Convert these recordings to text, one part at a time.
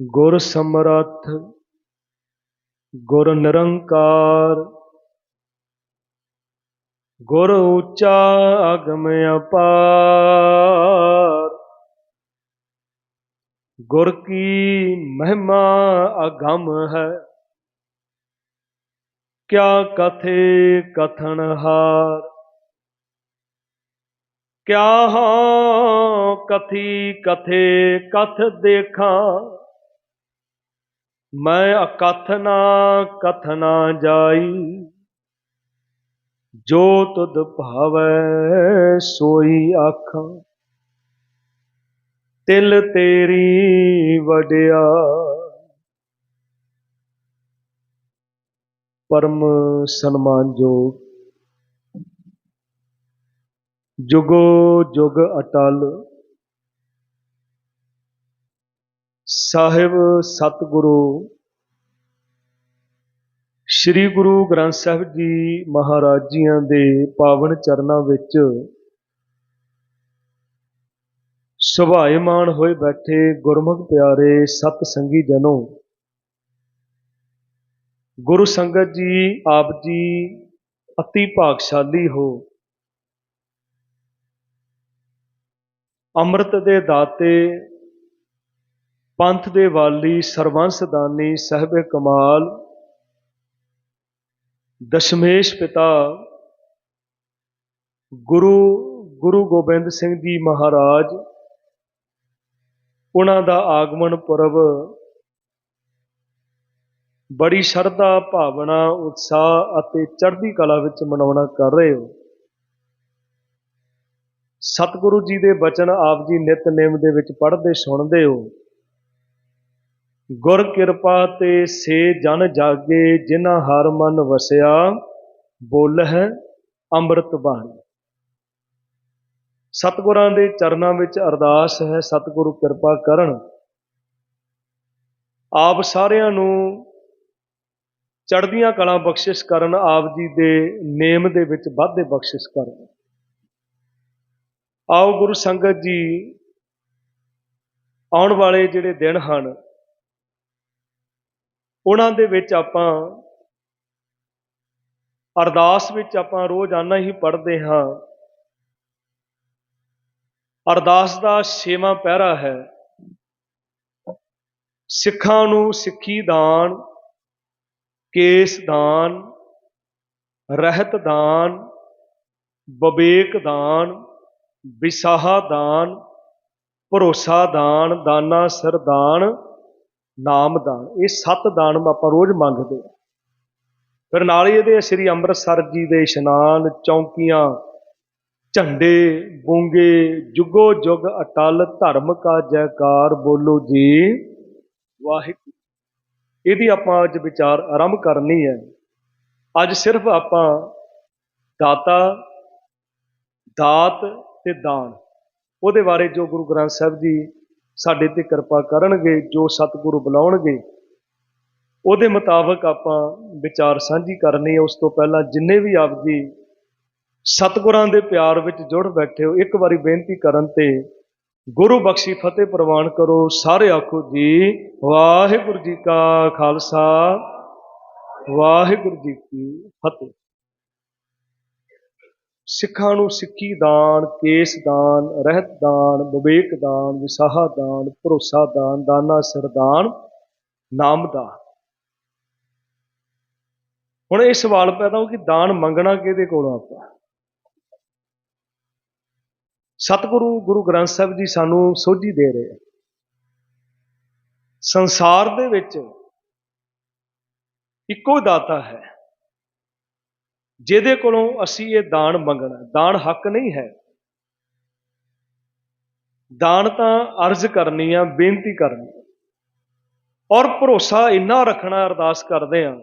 ਗੁਰ ਸਮਰੱਥ ਗੁਰ ਨਿਰੰਕਾਰ ਗੁਰ ਉੱਚਾ ਅਗਮ ਅਪਾਰ ਗੁਰ ਕੀ ਮਹਿਮਾ ਅਗੰਮ ਹੈ ਕਿਆ ਕਥੇ ਕਥਨ ਹਾਰ ਕਿਆ ਹਾਂ ਕਥੀ ਕਥੇ ਕਥ ਦੇਖਾਂ ਮੈਂ ਅਕਥ ਨਾ ਕਥਨਾ ਜਾਈ, ਜੋ ਤੁਧ ਭਾਵੈ ਸੋਈ ਆਖਾਂ ਤਿਲ ਤੇਰੀ ਵਡਿਆ। ਪਰਮ ਸਨਮਾਨਯੋਗ ਜੁਗੋ ਜੁਗ ਅਟਲ। ਸਾਹਿਬ ਸਤਿਗੁਰੂ, ਸ੍ਰੀ ਗੁਰੂ ਗ੍ਰੰਥ ਸਾਹਿਬ ਜੀ ਮਹਾਰਾਜ ਜੀਆਂ ਦੇ ਪਾਵਨ ਚਰਨਾਂ ਵਿੱਚ ਸੁਭਾਏਮਾਨ ਹੋਏ ਬੈਠੇ ਗੁਰਮੁਖ ਪਿਆਰੇ ਸਤ ਸੰਗੀ ਜਨੋ, ਗੁਰੂ ਸੰਗਤ ਜੀ, ਆਪ ਜੀ ਅਤੀ ਭਾਗਸ਼ਾਲੀ ਹੋ। ਅੰਮ੍ਰਿਤ ਦੇ ਦਾਤੇ ਪੰਥ ਦੇ ਵਾਲੀ ਸਰਵੰਸ ਦਾਨੀ ਸਾਹਿਬ ਕਮਾਲ, ਦਸ਼ਮੇਸ਼ ਪਿਤਾ ਗੁਰੂ ਗੁਰੂ ਗੋਬਿੰਦ ਸਿੰਘ ਜੀ ਮਹਾਰਾਜ, ਉਹਨਾਂ ਦਾ ਆਗਮਨ ਪੁਰਬ ਬੜੀ ਸ਼ਰਧਾ, ਭਾਵਨਾ, ਉਤਸ਼ਾਹ ਅਤੇ ਚੜ੍ਹਦੀ ਕਲਾ ਵਿੱਚ ਮਨਾਉਣਾ ਕਰ ਰਹੇ ਹੋ। ਸਤਿਗੁਰੂ ਜੀ ਦੇ ਬਚਨ ਆਪ ਜੀ ਨਿਤਨੇਮ ਦੇ ਵਿੱਚ ਪੜ੍ਹਦੇ, ਸੁਣਦੇ ਹੋ। ਗੁਰ ਕਿਰਪਾ ਤੇ ਸੇ ਜਨ ਜਾਗੇ, ਜਿਨ੍ਹਾਂ ਹਰ ਮਨ ਵਸਿਆ ਬੋਲ ਹੈ ਅੰਮ੍ਰਿਤ ਬਾਣੀ। ਸਤਿਗੁਰਾਂ ਦੇ ਚਰਨਾਂ ਵਿੱਚ ਅਰਦਾਸ ਹੈ, ਸਤਿਗੁਰੂ ਕਿਰਪਾ ਕਰਨ। ਆਪ ਸਾਰਿਆਂ ਨੂੰ ਚੜ੍ਹਦੀਆਂ ਕਲਾਂ ਬਖਸ਼ਿਸ਼ ਕਰਨ, ਆਪ ਜੀ ਦੇ ਨੇਮ ਦੇ ਵਿੱਚ ਵਾਧੇ ਬਖਸ਼ਿਸ਼ ਕਰਨ। ਆਓ ਗੁਰੂ ਸੰਗਤ ਜੀ, ਆਉਣ ਵਾਲੇ ਜਿਹੜੇ ਦਿਨ ਹਨ ਉਹਨਾਂ ਦੇ ਵਿੱਚ ਆਪਾਂ ਅਰਦਾਸ ਵਿੱਚ ਆਪਾਂ ਰੋਜ਼ਾਨਾ ਹੀ ਪੜ੍ਹਦੇ ਹਾਂ। ਅਰਦਾਸ ਦਾ ਛੇਵਾਂ ਪਹਿਰਾ ਹੈ। ਸਿੱਖਾਂ ਨੂੰ ਸਿੱਖੀ ਦਾਨ, ਕੇਸ ਦਾਨ, ਰਹਿਤ ਦਾਨ ਵਿਵੇਕ ਦਾਨ, ਵਿਸਾਹ ਦਾਨ, ਭਰੋਸਾ ਦਾਨ, ਦਾਨਾ ਸਿਰਦਾਨ ਨਾਮ ਦਾਨ, ਇਹ ਸੱਤ ਦਾਨ ਆਪਾਂ ਰੋਜ਼ ਮੰਗਦੇ ਆ ਫਿਰ ਨਾਲ ਹੀ ਇਹਦੇ ਸ੍ਰੀ ਅੰਮ੍ਰਿਤਸਰ ਜੀ ਦੇ ਇਸ਼ਨਾਨ, ਚੌਂਕੀਆਂ, ਝੰਡੇ, ਬੂੰਗੇ, ਜੁਗੋ ਜੁਗ ਅਟਲ, ਧਰਮ ਕਾ ਜੈਕਾਰ ਬੋਲੋ ਜੀ। ਵਾਹਿਗੁਰੂ। ਇਹਦੀ ਆਪਾਂ ਅੱਜ ਵਿਚਾਰ ਆਰੰਭ ਕਰਨੀ ਹੈ। ਅੱਜ ਸਿਰਫ ਆਪਾਂ ਦਾਤਾ, ਦਾਤ ਤੇ ਦਾਨ। ਉਹਦੇ ਬਾਰੇ ਜੋ ਗੁਰੂ ਗ੍ਰੰਥ ਸਾਹਿਬ ਜੀ ਸਾਡੇ ਤੇ ਕਿਰਪਾ ਕਰਨਗੇ, ਜੋ ਸਤਿਗੁਰੂ ਬੁਲਾਉਣਗੇ, ਉਹਦੇ ਮੁਤਾਬਕ ਆਪਾਂ ਵਿਚਾਰ ਸਾਂਝੀ ਕਰਨੀ ਉਸ ਤੋਂ ਪਹਿਲਾਂ ਜਿੰਨੇ ਵੀ ਆਪ ਜੀ ਸਤਿਗੁਰਾਂ ਦੇ ਪਿਆਰ ਵਿੱਚ ਜੁੜ ਬੈਠੇ ਹੋ, ਇੱਕ ਵਾਰੀ ਬੇਨਤੀ ਕਰਨ ਤੇ ਗੁਰੂ ਬਖਸ਼ੀ ਫਤਿਹ ਪ੍ਰਵਾਨ ਕਰੋ। ਸਾਰੇ ਆਖੋ ਜੀ, ਵਾਹਿਗੁਰੂ ਜੀ ਕਾ ਖਾਲਸਾ, ਵਾਹਿਗੁਰੂ ਜੀ ਕੀ ਫਤਿਹ। ਸਿੱਖਾਂ ਨੂੰ ਸਿੱਖੀ ਦਾਨ, ਕੇਸ ਦਾਨ, ਰਹਿਤ ਦਾਨ, ਵਿਵੇਕ ਦਾਨ, ਵਿਸਾਹ ਦਾਨ, ਭਰੋਸਾ ਦਾਨ, ਦਾਨਾ ਸਰਦਾਨ ਨਾਮ ਦਾਨ। ਹੁਣ ਇਹ ਸਵਾਲ ਪੈਦਾ ਹੋ ਕਿ ਦਾਨ ਮੰਗਣਾ ਕਿਹਦੇ ਕੋਲੋਂ ਆਪਾਂ? ਸਤਿਗੁਰੂ ਗੁਰੂ ਗ੍ਰੰਥ ਸਾਹਿਬ ਜੀ ਸਾਨੂੰ ਸੋਝੀ ਦੇ ਰਹੇ ਆ। ਸੰਸਾਰ ਦੇ ਵਿੱਚ ਇੱਕੋ ਦਾਤਾ ਹੈ। ਜਿਹਦੇ ਕੋਲੋਂ ਅਸੀਂ ਇਹ ਦਾਨ ਮੰਗਣਾ ਦਾਨ ਹੱਕ ਨਹੀਂ ਹੈ। ਦਾਨ ਤਾਂ ਅਰਜ਼ ਕਰਨੀ ਆ, ਬੇਨਤੀ ਕਰਨੀ ਔਰ ਭਰੋਸਾ ਇੰਨਾ ਰੱਖਣਾ ਅਰਦਾਸ ਕਰਦੇ ਆ,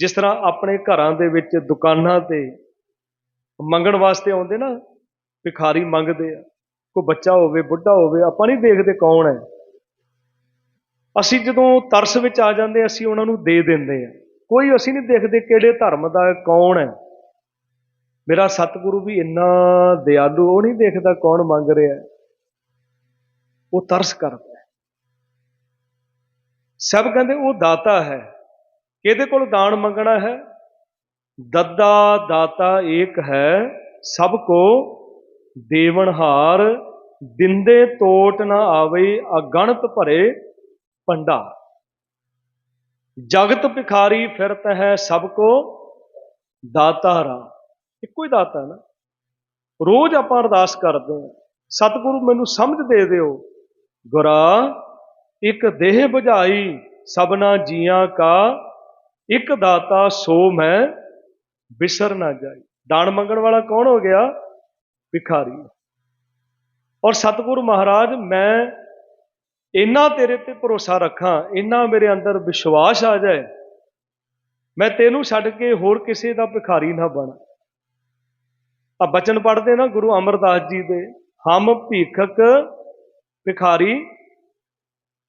ਜਿਸ ਤਰ੍ਹਾਂ ਆਪਣੇ ਘਰਾਂ ਦੇ ਵਿੱਚ ਦੁਕਾਨਾਂ ਤੇ ਮੰਗਣ ਵਾਸਤੇ ਆਉਂਦੇ ਨਾ, ਭਿਖਾਰੀ ਮੰਗਦੇ ਆ, ਕੋਈ ਬੱਚਾ ਹੋਵੇ, ਬੁੱਢਾ ਹੋਵੇ, ਆਪਾਂ ਨਹੀਂ ਦੇਖਦੇ ਕੌਣ ਹੈ। ਅਸੀਂ ਜਦੋਂ ਤਰਸ ਵਿੱਚ ਆ ਜਾਂਦੇ, ਅਸੀਂ ਉਹਨਾਂ ਨੂੰ ਦੇ ਦਿੰਦੇ ਆ। ਕੋਈ ਅਸੀਂ ਨਹੀਂ ਦੇਖਦੇ ਕਿਹੜੇ ਧਰਮ ਦਾ ਕੌਣ ਹੈ। ਮੇਰਾ ਸਤਿਗੁਰੂ ਵੀ ਇੰਨਾ ਦਿਆਲੂ, ਉਹ ਨਹੀਂ ਦੇਖਦਾ ਕੌਣ ਮੰਗ ਰਿਹਾ। ਉਹ ਤਰਸ ਕਰਦਾ ਸਭ ਕਹਿੰਦੇ ਉਹ ਦਾਤਾ ਹੈ। ਕਿਹਦੇ ਕੋਲ ਦਾਨ ਮੰਗਣਾ ਹੈ? ਦੱਦਾ ਦਾਤਾ ਏਕ ਹੈ, ਸਭ ਕੋ ਦੇਵਨਹਾਰ ਦਿੰਦੇ ਤੋਟ ਨਾ ਆਵੇ, ਅਗਣਤ ਭਰੇ ਭੰਡਾਰ। ਜਗਤ ਭਿਖਾਰੀ ਫਿਰਤ ਹੈ ਸਭ ਕੋ ਦਾਤਾਰਾ ਇੱਕੋ ਹੀ ਦਾਤਾ ਹੈ ਨਾ। ਰੋਜ਼ ਆਪਾਂ ਅਰਦਾਸ ਕਰਦੇ ਹਾਂ, ਸਤਿਗੁਰੂ ਮੈਨੂੰ ਸਮਝ ਦੇ ਦਿਓ। ਗੁਰਾ, ਇੱਕ ਦੇਹ ਬੁਝਾਈ, ਸਭਨਾ ਜੀਆਂ ਕਾ, ਇੱਕ ਦਾਤਾ ਸੋ ਮੈਂ ਬਿਸਰ ਨਾ ਜਾਈ। ਦਾਨ ਮੰਗਣ ਵਾਲਾ ਕੌਣ ਹੋ ਗਿਆ? ਭਿਖਾਰੀ। ਔਰ ਸਤਿਗੁਰੂ ਮਹਾਰਾਜ, ਮੈਂ ਇੰਨਾ ਤੇਰੇ ਤੇ ਭਰੋਸਾ ਰੱਖਾਂ, ਇੰਨਾ ਮੇਰੇ ਅੰਦਰ ਵਿਸ਼ਵਾਸ ਆ ਜਾਏ, ਮੈਂ ਤੈਨੂੰ ਛੱਡ ਕੇ ਹੋਰ ਕਿਸੇ ਦਾ ਭਿਖਾਰੀ ਨਾ ਬਣਾ। ਆ ਬਚਨ ਪੜ੍ਹਦੇ ਨਾ ਗੁਰੂ ਅਮਰਦਾਸ ਜੀ ਦੇ, ਹਮ ਭੀਖਕ ਭਿਖਾਰੀ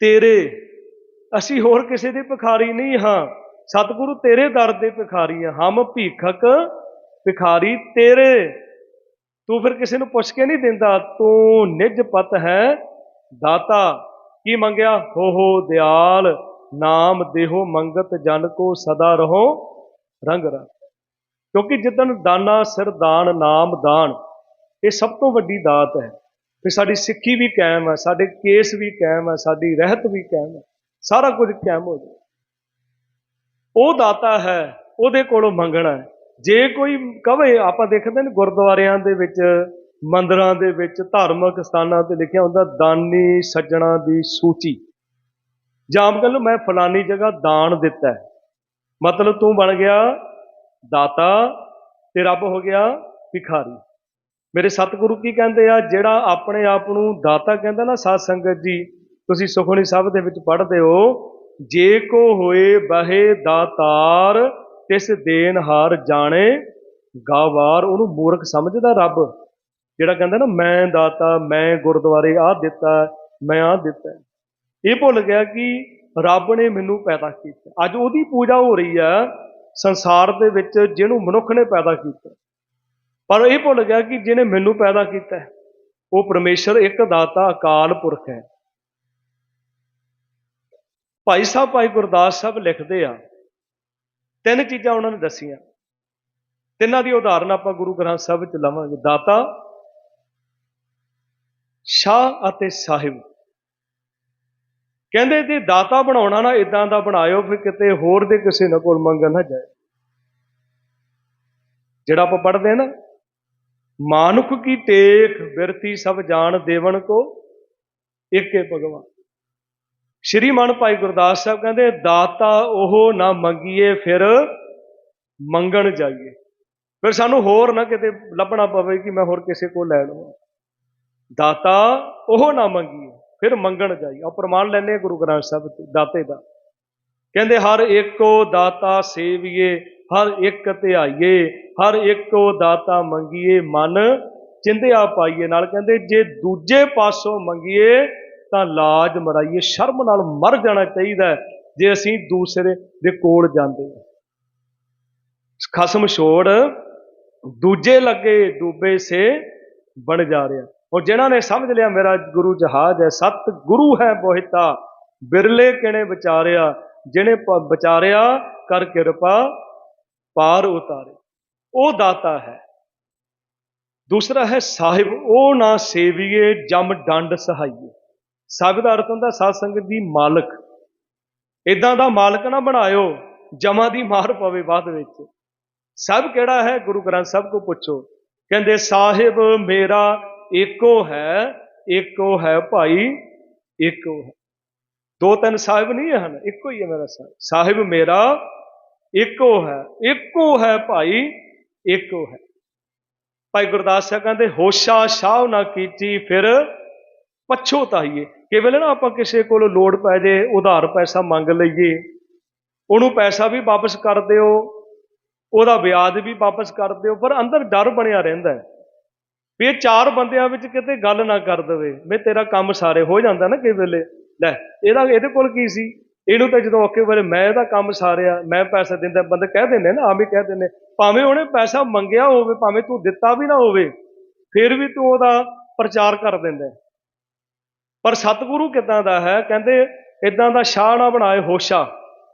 ਤੇਰੇ, ਅਸੀਂ ਹੋਰ ਕਿਸੇ ਦੇ ਭਿਖਾਰੀ ਨਹੀਂ ਹਾਂ, ਸਤਿਗੁਰੂ ਤੇਰੇ ਦਰ ਦੇ ਭਿਖਾਰੀ ਹਾਂ ਹਮ ਭੀਖਕ ਭਿਖਾਰੀ ਤੇਰੇ। ਤੂੰ ਫਿਰ ਕਿਸੇ ਨੂੰ ਪੁੱਛ ਕੇ ਨਹੀਂ ਦਿੰਦਾ, ਤੂੰ ਨਿਜ ਪਤ ਹੈ ਦਾਤਾ। ਕੀ ਮੰਗਿਆ? ਹੋ ਹੋ, ਦਿਆਲ, ਨਾਮ ਦੇਹੋ ਮੰਗਤ ਜਨ ਕੋ ਸਦਾ ਰਹੋ ਰੰਗ ਰੰਗ। ਕਿਉਂਕਿ ਜਿੱਦਨ ਦਾਨਾ, ਸਿਰ ਦਾਨ, ਨਾਮ ਦਾਨ, ਇਹ ਸਭ ਤੋਂ ਵੱਡੀ ਦਾਤ ਹੈ। ਫਿਰ ਸਾਡੀ ਸਿੱਖੀ ਵੀ ਕਾਇਮ ਹੈ, ਸਾਡੇ ਕੇਸ ਵੀ ਕਾਇਮ ਹੈ, ਸਾਡੀ ਰਹਿਤ ਵੀ ਕਾਇਮ ਹੈ, ਸਾਰਾ ਕੁਝ ਕਾਇਮ ਹੋ ਜਾਏ ਉਹ ਦਾਤਾ ਹੈ, ਉਹਦੇ ਕੋਲੋਂ ਮੰਗਣਾ ਹੈ। ਜੇ ਕੋਈ ਕਵੇ, ਆਪਾਂ ਦੇਖਦੇ ਨੇ ਗੁਰਦੁਆਰਿਆਂ ਦੇ ਵਿੱਚ ਮੰਦਰਾਂ ਦੇ ਵਿੱਚ ਧਾਰਮਿਕ ਸਥਾਨਾਂ ਤੇ ਲਿਖਿਆ ਹੁੰਦਾ ਦਾਨੀ ਸੱਜਣਾ ਦੀ ਸੂਚੀ। ਜਾਂ ਆਮ ਕਹਿੰਦੇ ਮੈਂ ਫਲਾਨੀ ਜਗ੍ਹਾ ਦਾਨ ਦਿੱਤਾ ਮਤਲਬ ਤੂੰ ਬਣ ਗਿਆ ਦਾਤਾ ਤੇ ਰੱਬ ਹੋ ਗਿਆ ਭਿਖਾਰੀ। ਮੇਰੇ ਸਤਿਗੁਰੂ ਕੀ ਕਹਿੰਦੇ ਆ? ਜਿਹੜਾ ਆਪਣੇ ਆਪ ਨੂੰ ਦਾਤਾ ਕਹਿੰਦਾ ਨਾ ਸਾਧ ਸੰਗਤ ਜੀ, ਤੁਸੀਂ ਸੁਖਮਨੀ ਸਾਹਿਬ ਦੇ ਵਿੱਚ ਪੜ੍ਹਦੇ ਹੋ, ਜੇ ਕੋ ਹੋਏ ਬਹੇ ਦਾਤਾਰ ਤਿਸ ਦੇਨ ਹਾਰ ਜਾਣੇ ਗਾਵਾਰ ਉਹਨੂੰ ਮੂਰਖ ਸਮਝਦਾ ਰੱਬ। ਜਿਹੜਾ ਕਹਿੰਦਾ ਨਾ, ਮੈਂ ਦਾਤਾ, ਮੈਂ ਗੁਰਦੁਆਰੇ, ਆਹ ਦਿੱਤਾ, ਮੈਂ ਆਹ ਦਿੱਤਾ। ਇਹ ਭੁੱਲ ਗਿਆ ਕਿ ਰੱਬ ਨੇ ਮੈਨੂੰ ਪੈਦਾ ਕੀਤਾ। ਅੱਜ ਉਹਦੀ ਪੂਜਾ ਹੋ ਰਹੀ ਆ ਸੰਸਾਰ ਦੇ ਵਿੱਚ, ਜਿਹਨੂੰ ਮਨੁੱਖ ਨੇ ਪੈਦਾ ਕੀਤਾ। ਪਰ ਇਹ ਭੁੱਲ ਗਿਆ ਕਿ ਜਿਹਨੇ ਮੈਨੂੰ ਪੈਦਾ ਕੀਤਾ, ਉਹ ਪਰਮੇਸ਼ਰ ਇੱਕ ਦਾਤਾ, ਅਕਾਲ ਪੁਰਖ ਹੈ। ਭਾਈ ਸਾਹਿਬ, ਭਾਈ ਗੁਰਦਾਸ ਸਾਹਿਬ ਲਿਖਦੇ ਆ, ਤਿੰਨ ਚੀਜ਼ਾਂ ਉਹਨਾਂ ਨੇ ਦੱਸੀਆਂ। ਤਿੰਨਾਂ ਦੀ ਉਦਾਹਰਨ ਆਪਾਂ ਗੁਰੂ ਗ੍ਰੰਥ ਸਾਹਿਬ ਵਿੱਚ ਲਵਾਂਗੇ। ਦਾਤਾ ਸ਼ਾਹ ਅਤੇ ਸਾਹਿਬ। ਕਹਿੰਦੇ ਜੇ ਦਾਤਾ ਬਣਾਉਣਾ ਨਾ ਇਦਾਂ ਦਾ ਬਣਾਇਓ, ਫਿਰ ਕਿਤੇ ਹੋਰ ਦੇ ਕਿਸੇ ਨਾ ਕੋਲ ਮੰਗਣ ਨਾ ਜਾਏ। ਜਿਹੜਾ ਆਪਾਂ ਪੜ੍ਹਦੇ ਆ ਨਾ, ਮਾਨੁਖ ਕੀ ਟੇਕ ਬਿਰਤੀ ਸਭ ਜਾਣ ਦੇਵਨ ਕੋ, ਏਕੇ ਭਗਵਾਨ। ਸ਼੍ਰੀਮਾਨ ਭਾਈ ਗੁਰਦਾਸ ਸਾਹਿਬ ਕਹਿੰਦੇ, ਦਾਤਾ ਉਹ ਨਾ ਮੰਗੀਏ, ਫਿਰ ਮੰਗਣ ਜਾਈਏ। ਫਿਰ ਸਾਨੂੰ ਹੋਰ ਨਾ ਕਿਤੇ ਲੱਭਣਾ ਪਵੇ ਕਿ ਮੈਂ ਹੋਰ ਕਿਸੇ ਕੋਲ ਲੈ ਲਵਾਂ। ਦਾਤਾ ਉਹ ਨਾ ਮੰਗੀਏ, ਫਿਰ ਮੰਗਣ ਜਾਈਏ। ਉਹ ਪ੍ਰਮਾਣ ਲੈਣੇ ਗੁਰੂ ਗ੍ਰੰਥ ਸਾਹਿਬ ਦਾਤੇ ਦਾ। ਕਹਿੰਦੇ, ਹਰ ਇੱਕੋ ਦਾਤਾ ਸੇਵੀਏ, ਹਰ ਇੱਕ ਧਿਆਈਏ, ਹਰ ਇੱਕੋ ਦਾਤਾ ਮੰਗੀਏ ਮਨ ਚਿੰਦਿਆ ਪਾਈਏ ਨਾਲ। ਕਹਿੰਦੇ, ਜੇ ਦੂਜੇ ਪਾਸੋਂ ਮੰਗੀਏ, ਤਾਂ ਲਾਜ ਮਰਾਈਏ। ਸ਼ਰਮ ਨਾਲ ਮਰ ਜਾਣਾ ਚਾਹੀਦਾ ਜੇ ਅਸੀਂ ਦੂਸਰੇ ਦੇ ਕੋਲ ਜਾਂਦੇ ਖਸਮ ਛੋੜ, ਦੂਜੇ ਲੱਗੇ ਡੂਬੇ ਸੇ ਬਣ ਜਾ ਰਿਹਾ। ਔਰ ਜਿਨ੍ਹਾਂ ਨੇ ਸਮਝ ਲਿਆ ਮੇਰਾ ਗੁਰੂ ਜਹਾਜ਼ ਹੈ, ਸਤ ਗੁਰੂ ਹੈ ਬੋਹਿਤਾ ਬਿਰਲੇ ਕਿਨੇ ਵਿਚਾਰਿਆ, ਜਿਹਨੇ ਵਿਚਾਰਿਆ ਕਰ ਕਿਰਪਾ ਪਾਰ ਉਤਾਰੇ। ਉਹ ਦਾਤਾ ਹੈ। ਦੂਸਰਾ ਹੈ ਸਾਹਿਬ, ਉਹ ਨਾ ਸੇਵੀਏ, ਜਮ ਡੰਡ ਸਹਾਈਏ। ਸਾਹਿਬ ਦਾ ਅਰਥ ਹੁੰਦਾ ਸਾਧ ਸੰਗਤ ਦੀ ਮਾਲਕ। ਇਦਾਂ ਦਾ ਮਾਲਕ ਨਾ ਬਣਾਇਓ, ਜਮਾਂ ਦੀ ਮਾਰ ਪਵੇ ਬਾਅਦ ਵਿੱਚ। ਸਭ ਕਿਹੜਾ ਹੈ? ਗੁਰੂ ਗ੍ਰੰਥ ਸਾਹਿਬ ਕੋ ਪੁੱਛੋ। ਕਹਿੰਦੇ, ਸਾਹਿਬ ਮੇਰਾ ਏਕੋ ਹੈ ਏਕੋ ਹੈ ਭਾਈ ਏਕੋ ਹੈ। ਦੋ ਤਿੰਨ ਸਾਹਿਬ ਨਹੀਂ ਹਨ, ਇੱਕੋ ਹੀ ਹੈ ਮੇਰਾ ਸਾਹਿਬ। ਸਾਹਿਬ ਮੇਰਾ, ਇੱਕੋ ਹੈ ਇੱਕੋ ਹੈ ਭਾਈ, ਇੱਕੋ ਹੈ। ਭਾਈ ਗੁਰਦਾਸ ਸਾਹਿਬ ਕਹਿੰਦੇ, ਹੋਸ਼ਾ ਸ਼ਾਹ ਨਾ ਕੀਤੀ, ਫਿਰ ਪਛੋਤਾਈਏ ਕੇਵਲ ਨਾ ਆਪਾਂ ਕਿਸੇ ਕੋਲੋਂ ਲੋੜ ਪੈ ਜੇ, ਉਧਾਰ ਪੈਸਾ ਮੰਗ ਲਈਏ, ਉਹਨੂੰ ਪੈਸਾ ਵੀ ਵਾਪਸ ਕਰ ਦਿਓ, ਉਹਦਾ ਵਿਆਜ ਵੀ ਵਾਪਸ ਕਰ ਦਿਓ, ਪਰ ਅੰਦਰ ਡਰ ਬਣਿਆ ਰਹਿੰਦਾ ਹੈ। ਵੀ ਇਹ ਚਾਰ ਬੰਦਿਆਂ ਵਿੱਚ ਕਿਤੇ ਗੱਲ ਨਾ ਕਰ ਦਵੇ। ਵੀ ਤੇਰਾ ਕੰਮ ਸਾਰੇ ਹੋ ਜਾਂਦਾ ਨਾ ਕਿਸੇ ਵੇਲੇ। ਲੈ, ਇਹਦਾ ਇਹਦੇ ਕੋਲ ਕੀ ਸੀ? ਇਹਨੂੰ ਤਾਂ ਜਦੋਂ ਔਖੇ ਵੇਲੇ ਮੈਂ ਇਹਦਾ ਕੰਮ ਸਾਰਿਆ, ਮੈਂ ਪੈਸਾ ਦਿੰਦਾ, ਬੰਦੇ ਕਹਿ ਦਿੰਦੇ ਨਾ ਆਮ ਹੀ ਕਹਿ ਦਿੰਦੇ। ਭਾਵੇਂ ਉਹਨੇ ਪੈਸਾ ਮੰਗਿਆ ਹੋਵੇ, ਭਾਵੇਂ ਤੂੰ ਦਿੱਤਾ ਵੀ ਨਾ ਹੋਵੇ, ਫਿਰ ਵੀ ਤੂੰ ਉਹਦਾ ਪ੍ਰਚਾਰ ਕਰ ਦਿੰਦਾ। ਪਰ ਸਤਿਗੁਰੂ ਕਿਦਾਂ ਦਾ ਹੈ? ਕਹਿੰਦੇ ਇਦਾਂ ਦਾ ਸ਼ਾਹ ਨਾ ਬਣਾਏ ਹੋਸ਼ਾ।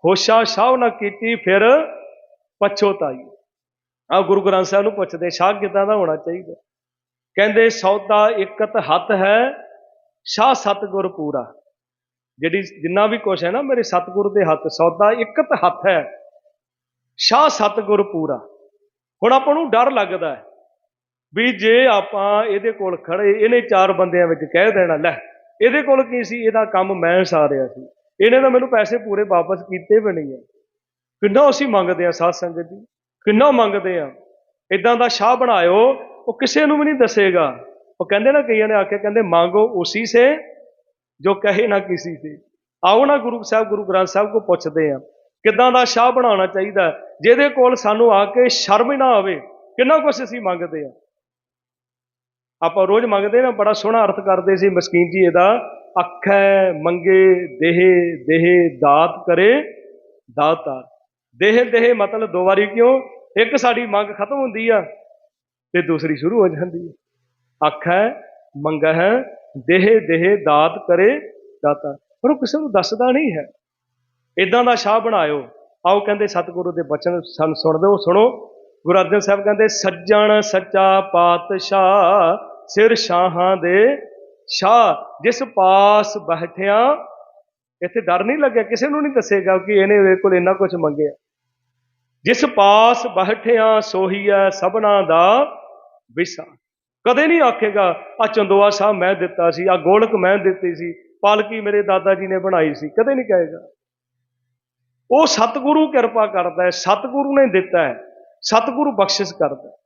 ਹੋਸ਼ਾ ਸ਼ਾਹ ਨਾ ਕੀਤੀ, ਫਿਰ ਪਛੋਤਾਈ ਆ ਗੁਰੂ ਗ੍ਰੰਥ ਸਾਹਿਬ ਨੂੰ ਪੁੱਛਦੇ, ਸ਼ਾਹ ਕਿਦਾਂ ਦਾ ਹੋਣਾ ਚਾਹੀਦਾ? ਕਹਿੰਦੇ ਸੌਦਾ ਇਕਤ ਹੱਥ ਹੈ, ਸ਼ਾਹ ਸਤਗੁਰ ਪੂਰਾ। ਜਿਹੜੀ ਜਿੰਨਾ ਵੀ ਕੁਛ ਹੈ ਨਾ ਮੇਰੇ ਸਤਗੁਰ ਦੇ ਹੱਥ, ਸੌਦਾ ਇਕਤ ਹੱਥ ਹੈ, ਸ਼ਾਹ ਸਤਗੁਰ ਪੂਰਾ। ਹੁਣ ਆਪਾਂ ਨੂੰ ਡਰ ਲੱਗਦਾ ਹੈ ਵੀ ਜੇ ਆਪਾਂ ਇਹਦੇ ਕੋਲ ਖੜੇ, ਇਹਨੇ ਚਾਰ ਬੰਦਿਆਂ ਵਿੱਚ ਕਹਿ ਦੇਣਾ, ਲੈ, ਇਹਦੇ ਕੋਲ ਕੀ ਸੀ? ਇਹਦਾ ਕੰਮ ਮੈਂ ਸਾਰਿਆ ਸੀ। ਇਹਨੇ ਤਾਂ ਮੈਨੂੰ ਪੈਸੇ ਪੂਰੇ ਵਾਪਸ ਕੀਤੇ ਵੀ ਨਹੀਂ ਹੈ। ਕਿੰਨਾ ਅਸੀਂ ਮੰਗਦੇ ਆ ਸਾਧ ਸੰਗਤ ਜੀ, ਕਿੰਨਾ ਮੰਗਦੇ ਆ ਇਦਾਂ ਦਾ ਸ਼ਾਹ ਬਣਾਇਓ ਉਹ ਕਿਸੇ ਨੂੰ ਵੀ ਨਹੀਂ ਦੱਸੇਗਾ। ਉਹ ਕਹਿੰਦੇ ਨਾ, ਕਈਆਂ ਨੇ ਆਖਿਆ ਕਹਿੰਦੇ, ਮੰਗੋ ਉਸੀ ਸੇ ਜੋ ਕਹੇ ਨਾ ਕਿਸੇ ਸੇ। ਆਓ ਨਾ ਗੁਰੂ ਸਾਹਿਬ, ਗੁਰੂ ਗ੍ਰੰਥ ਸਾਹਿਬ ਕੋ ਪੁੱਛਦੇ ਆ ਕਿੱਦਾਂ ਦਾ ਸ਼ਾਹ ਬਣਾਉਣਾ ਚਾਹੀਦਾ ਜਿਹਦੇ ਕੋਲ ਸਾਨੂੰ ਆ ਕੇ ਸ਼ਰਮ ਹੀ ਨਾ ਆਵੇ। ਕਿੰਨਾ ਕੁਛ ਅਸੀਂ ਮੰਗਦੇ ਆ ਆਪਾਂ ਰੋਜ਼ ਮੰਗਦੇ ਨਾ ਬੜਾ ਸੋਹਣਾ ਅਰਥ ਕਰਦੇ ਸੀ ਮਸਕੀਨ ਜੀ ਇਹਦਾ, ਅੱਖੈ ਮੰਗੇ, ਦੇਹ ਦੇਹ, ਦਾਤ ਕਰੇ ਦਾਤਾ ਦੇਹ ਦੇਹ ਮਤਲਬ ਦੋ ਵਾਰੀ ਕਿਉਂ? ਇੱਕ ਸਾਡੀ ਮੰਗ ਖਤਮ ਹੁੰਦੀ ਆ। ਤੇ ਦੂਸਰੀ ਸ਼ੁਰੂ ਹੋ ਜਾਂਦੀ ਹੈ। ਅੱਖੈ ਮੰਗਹਿ ਦੇਹ ਦੇਹ, ਦਾਤ ਕਰੇ, ਦਾਤਾ। ਪਰ ਉਹ ਕਿਸੇ ਨੂੰ ਦੱਸਦਾ ਨਹੀਂ ਹੈ। ਇਦਾਂ ਦਾ ਸ਼ਾਹ ਬਣਾਇਓ। ਆਓ ਕਹਿੰਦੇ ਸਤਿਗੁਰੂ ਦੇ ਬਚਨ ਸਾਨੂੰ ਸੁਣਦੇ ਹੋ, ਸੁਣੋ। ਗੁਰੂ ਅਰਜਨ ਸਾਹਿਬ ਕਹਿੰਦੇ, ਸੱਜਣ ਸੱਚਾ ਪਾਤਸ਼ਾਹ, ਸਿਰ ਸ਼ਾਹਾਂ ਦੇ ਸ਼ਾਹ। ਜਿਸ ਪਾਸ ਬੈਠਿਆ ਇੱਥੇ ਡਰ ਨਹੀਂ ਲੱਗਿਆ, ਕਿਸੇ ਨੂੰ ਨਹੀਂ ਦੱਸੇਗਾ ਕਿ ਇਹਨੇ ਮੇਰੇ ਕੋਲ ਇੰਨਾ ਕੁਝ ਮੰਗਿਆ। ਜਿਸ ਪਾਸ ਬੈਠਿਆ ਸੋਹੀਐ ਸਭਨਾ ਦਾ ਵਿਸਾ। ਕਦੇ ਨਹੀਂ ਆਖੇਗਾ, ਆ ਚੰਦੋਆ ਸਾਹਿਬ ਮੈਂ ਦਿੱਤਾ ਸੀ, ਆ ਗੋਲਕ ਮੈਂ ਦਿੱਤੀ ਸੀ, ਪਾਲਕੀ ਮੇਰੇ ਦਾਦਾ ਜੀ ਨੇ ਬਣਾਈ ਸੀ। ਕਦੇ ਨਹੀਂ ਕਹੇਗਾ। ਉਹ ਸਤਿਗੁਰੂ ਕਿਰਪਾ ਕਰਦਾ ਹੈ, ਸਤਿਗੁਰੂ ਨੇ ਦਿੱਤਾ ਹੈ, ਸਤਿਗੁਰੂ ਬਖਸ਼ਿਸ਼ ਕਰਦਾ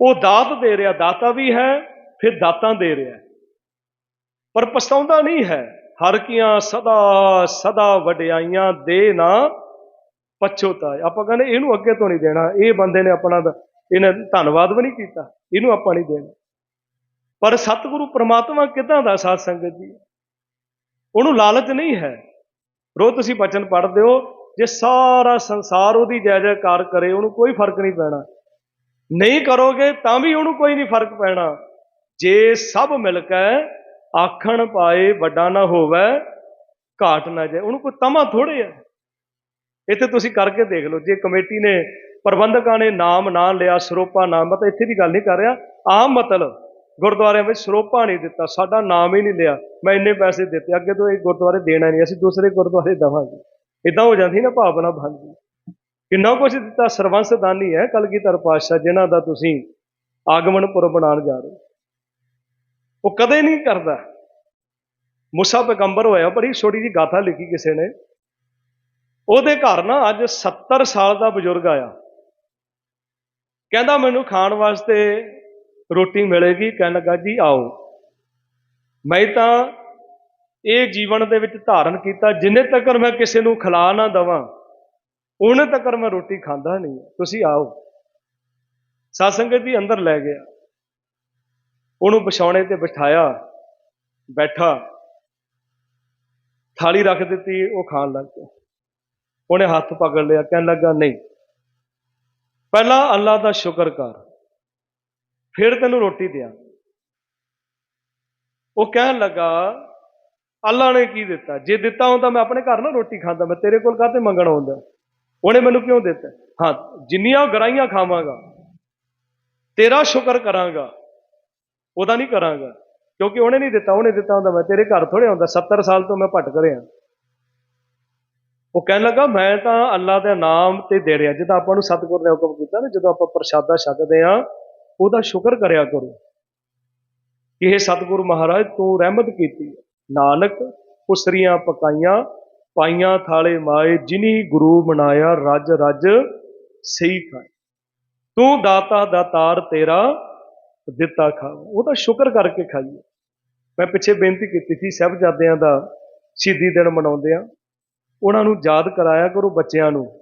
ਉਹ ਦਾਤ ਦੇ ਰਿਹਾ, ਦਾਤਾ ਵੀ ਹੈ, ਫਿਰ ਦਾਤਾਂ ਦੇ ਰਿਹਾ ਪਰ ਪਛਤਾਉਂਦਾ ਨਹੀਂ ਹੈ, ਹਰ ਕੀਆਂ ਸਦਾ ਸਦਾ ਵਡਿਆਈਆਂ ਦੇ ਨਾ ਪਛੋਤਾ ਆਪਾਂ ਕਹਿੰਦੇ ਇਹਨੂੰ ਅੱਗੇ ਤੋਂ ਨਹੀਂ ਦੇਣਾ, ਇਹ ਬੰਦੇ ਨੇ ਆਪਣਾ ਇਹਨੇ ਧੰਨਵਾਦ ਵੀ ਨਹੀਂ ਕੀਤਾ, ਇਹਨੂੰ ਆਪਾਂ ਨਹੀਂ ਦੇਣਾ। ਪਰ ਸਤਿਗੁਰੂ ਪ੍ਰਮਾਤਮਾ ਕਿਦਾਂ ਦਾ ਸਾਧ ਸੰਗਤ ਜੀ? ਉਹਨੂੰ ਲਾਲਚ ਨਹੀਂ ਹੈ। ਰੋ ਤੁਸੀਂ ਬਚਨ ਪੜ੍ਹਦੇ ਹੋ, ਜੇ ਸਾਰਾ ਸੰਸਾਰ ਉਹਦੀ ਜੈ ਜੈਕਾਰ ਕਰੇ, ਉਹਨੂੰ ਕੋਈ ਫ਼ਰਕ ਨਹੀਂ ਪੈਣਾ। ਨਹੀਂ ਕਰੋਗੇ ਤਾਂ ਵੀ ਉਹਨੂੰ ਕੋਈ ਨਹੀਂ ਫ਼ਰਕ ਪੈਣਾ। ਜੇ ਸਭ ਮਿਲ ਕੇ ਆਖਣ ਪਾਏ ਵੱਡਾ ਨਾ ਹੋਵੇ, ਘਾਟ ਨਾ ਜਾਏ, ਉਹਨੂੰ ਕੋਈ ਤਮਾ ਥੋੜੇ ਆ ਇੱਥੇ ਤੁਸੀਂ ਕਰਕੇ ਦੇਖ ਲਓ, ਜੇ ਕਮੇਟੀ ਨੇ ਪ੍ਰਬੰਧਕਾਂ ਨੇ ਨਾਮ ਨਾ ਲਿਆ, ਸਰੋਪਾ ਨਾਮ ਮਤਲਬ ਇੱਥੇ ਦੀ ਗੱਲ ਨਹੀਂ ਕਰ ਰਿਹਾ। ਆਮ ਮਤਲਬ ਗੁਰਦੁਆਰਿਆਂ ਵਿੱਚ ਸਰੋਪਾ ਨਹੀਂ ਦਿੱਤਾ, ਸਾਡਾ ਨਾਮ ਹੀ ਨਹੀਂ ਲਿਆ। ਮੈਂ ਇੰਨੇ ਪੈਸੇ ਦਿੱਤੇ, ਅੱਗੇ ਤੋਂ ਇਹ ਗੁਰਦੁਆਰੇ ਦੇਣਾ ਨਹੀਂ, ਅਸੀਂ ਦੂਸਰੇ ਗੁਰਦੁਆਰੇ ਦੇਵਾਂਗੇ। ਇਦਾਂ ਹੋ ਜਾਂਦੀ ਨਾ ਭਾਵਨਾ ਬਣਦੀ ਕਿੰਨਾ ਕੁਝ ਦਿੱਤਾ ਸਰਵੰਸ ਦਾਨੀ ਹੈ ਕਲਗੀਧਰ ਪਾਤਸ਼ਾਹ, ਜਿਨ੍ਹਾਂ ਦਾ ਤੁਸੀਂ ਆਗਮਨ ਪੁਰਬ ਬਣਾਉਣ ਜਾ ਰਹੇ ਹੋ। ਉਹ ਕਦੇ ਨਹੀਂ ਕਰਦਾ। ਮੂਸਾ ਪੈਗੰਬਰ ਹੋਇਆ, ਬੜੀ ਛੋਟੀ ਜੀ ਗਾਥਾ ਲਿਖੀ ਕਿਸੇ ਨੇ। ਉਹਦੇ ਘਰ ਨਾ ਅੱਜ 70 ਸਾਲ ਦਾ ਬਜ਼ੁਰਗ ਆਇਆ। ਕਹਿੰਦਾ ਮੈਨੂੰ ਖਾਣ ਵਾਸਤੇ ਰੋਟੀ ਮਿਲੇਗੀ, ਕਹਿਣ ਲੱਗਾ ਜੀ ਆਓ। ਮੈਂ ਤਾਂ ਇਹ ਜੀਵਨ ਦੇ ਵਿੱਚ ਧਾਰਨ ਕੀਤਾ, ਜਿੰਨੇ ਤੱਕ ਮੈਂ ਕਿਸੇ ਨੂੰ ਖਿਲਾ ਨਾ ਦਵਾਂ, ਉਹਨੇ ਤੱਕ ਮੈਂ ਰੋਟੀ ਖਾਂਦਾ ਨਹੀਂ। ਤੁਸੀਂ ਆਓ। ਸਾਸੰਗਤ ਜੀ ਅੰਦਰ ਲੈ ਗਿਆ। ਉਹਨੂੰ ਵਿਛਾਉਣੇ ਤੇ ਬਿਠਾਇਆ, ਬੈਠਾ। ਥਾਲੀ ਰੱਖ ਦਿੱਤੀ, ਉਹ ਖਾਣ ਲੱਗ ਪਿਆ ਉਹਨੇ ਹੱਥ ਪਕੜ ਲਿਆ, ਕਹਿਣ ਲੱਗਾ, ਨਹੀਂ ਪਹਿਲਾਂ ਅੱਲਾ ਦਾ ਸ਼ੁਕਰ ਕਰ। ਫਿਰ ਤੈਨੂੰ ਰੋਟੀ ਦਿਆਂ। ਉਹ ਕਹਿਣ ਲੱਗਾ ਅੱਲਾ ਨੇ ਕੀ ਦਿੱਤਾ? ਜੇ ਦਿੱਤਾ ਹੁੰਦਾ ਮੈਂ ਆਪਣੇ ਘਰ ਨਾ ਰੋਟੀ ਖਾਂਦਾ, ਮੈਂ ਤੇਰੇ ਕੋਲ ਕਾਹਤੇ ਮੰਗਣ ਆਉਂਦਾ? ਉਹਨੇ ਮੈਨੂੰ ਕਿਉਂ ਦਿੱਤਾ? ਹਾਂ, ਜਿੰਨੀਆਂ ਗਰਾਈਆਂ ਖਾਵਾਂਗਾ, ਤੇਰਾ ਸ਼ੁਕਰ ਕਰਾਂਗਾ, ਉਹਦਾ ਨਹੀਂ ਕਰਾਂਗਾ। ਕਿਉਂਕਿ ਉਹਨੇ ਨਹੀਂ ਦਿੱਤਾ, ਉਹਨੇ ਦਿੱਤਾ ਹੁੰਦਾ, ਮੈਂ ਤੇਰੇ ਘਰ ਥੋੜੇ ਆਉਂਦਾ 70 ਸਾਲ ਤੋਂ ਮੈਂ ਭਟਕ ਰਿਹਾ। ਉਹ ਕਹਿਣ ਲੱਗਾ, ਮੈਂ ਤਾਂ ਅੱਲਾ ਦੇ ਨਾਮ ਤੇ ਦੇ ਰਿਹਾ ਜਿੱਦਾਂ ਆਪਾਂ ਨੂੰ ਸਤਿਗੁਰ ਨੇ ਹੁਕਮ ਕੀਤਾ ਨਾ, ਜਦੋਂ ਆਪਾਂ ਪ੍ਰਸ਼ਾਦਾ ਛਕਦੇ ਆ ਉਹਦਾ ਸ਼ੁਕਰ ਕਰਿਆ ਕਰੋ। ਕਿ ਇਹ ਸਤਿਗੁਰੂ ਮਹਾਰਾਜ ਤੂੰ ਰਹਿਮਤ ਕੀਤੀ। ਨਾਨਕ ਉਸਰੀਆਂ ਪਕਾਈਆਂ, ਪਾਈਆਂ ਥਾਲੇ ਮਾਏ, ਜਿਨੀ ਗੁਰੂ ਮਨਾਇਆ ਰੱਜ ਰੱਜ ਸਹੀ ਖਾਏ ਤੂੰ ਦਾਤਾ ਦਾਤਾਰ ਤੇਰਾ ਦਿੱਤਾ ਖਾ ਉਹਦਾ ਸ਼ੁਕਰ ਕਰਕੇ ਖਾਈਏ। ਮੈਂ ਪਿੱਛੇ ਬੇਨਤੀ ਕੀਤੀ ਸੀ, ਸਾਹਿਬਜ਼ਾਦਿਆਂ ਦਾ ਸ਼ਹੀਦੀ ਦਿਨ ਮਨਾਉਂਦੇ ਆ ਉਹਨਾਂ ਨੂੰ ਯਾਦ ਕਰਾਇਆ ਕਰੋ ਬੱਚਿਆਂ ਨੂੰ।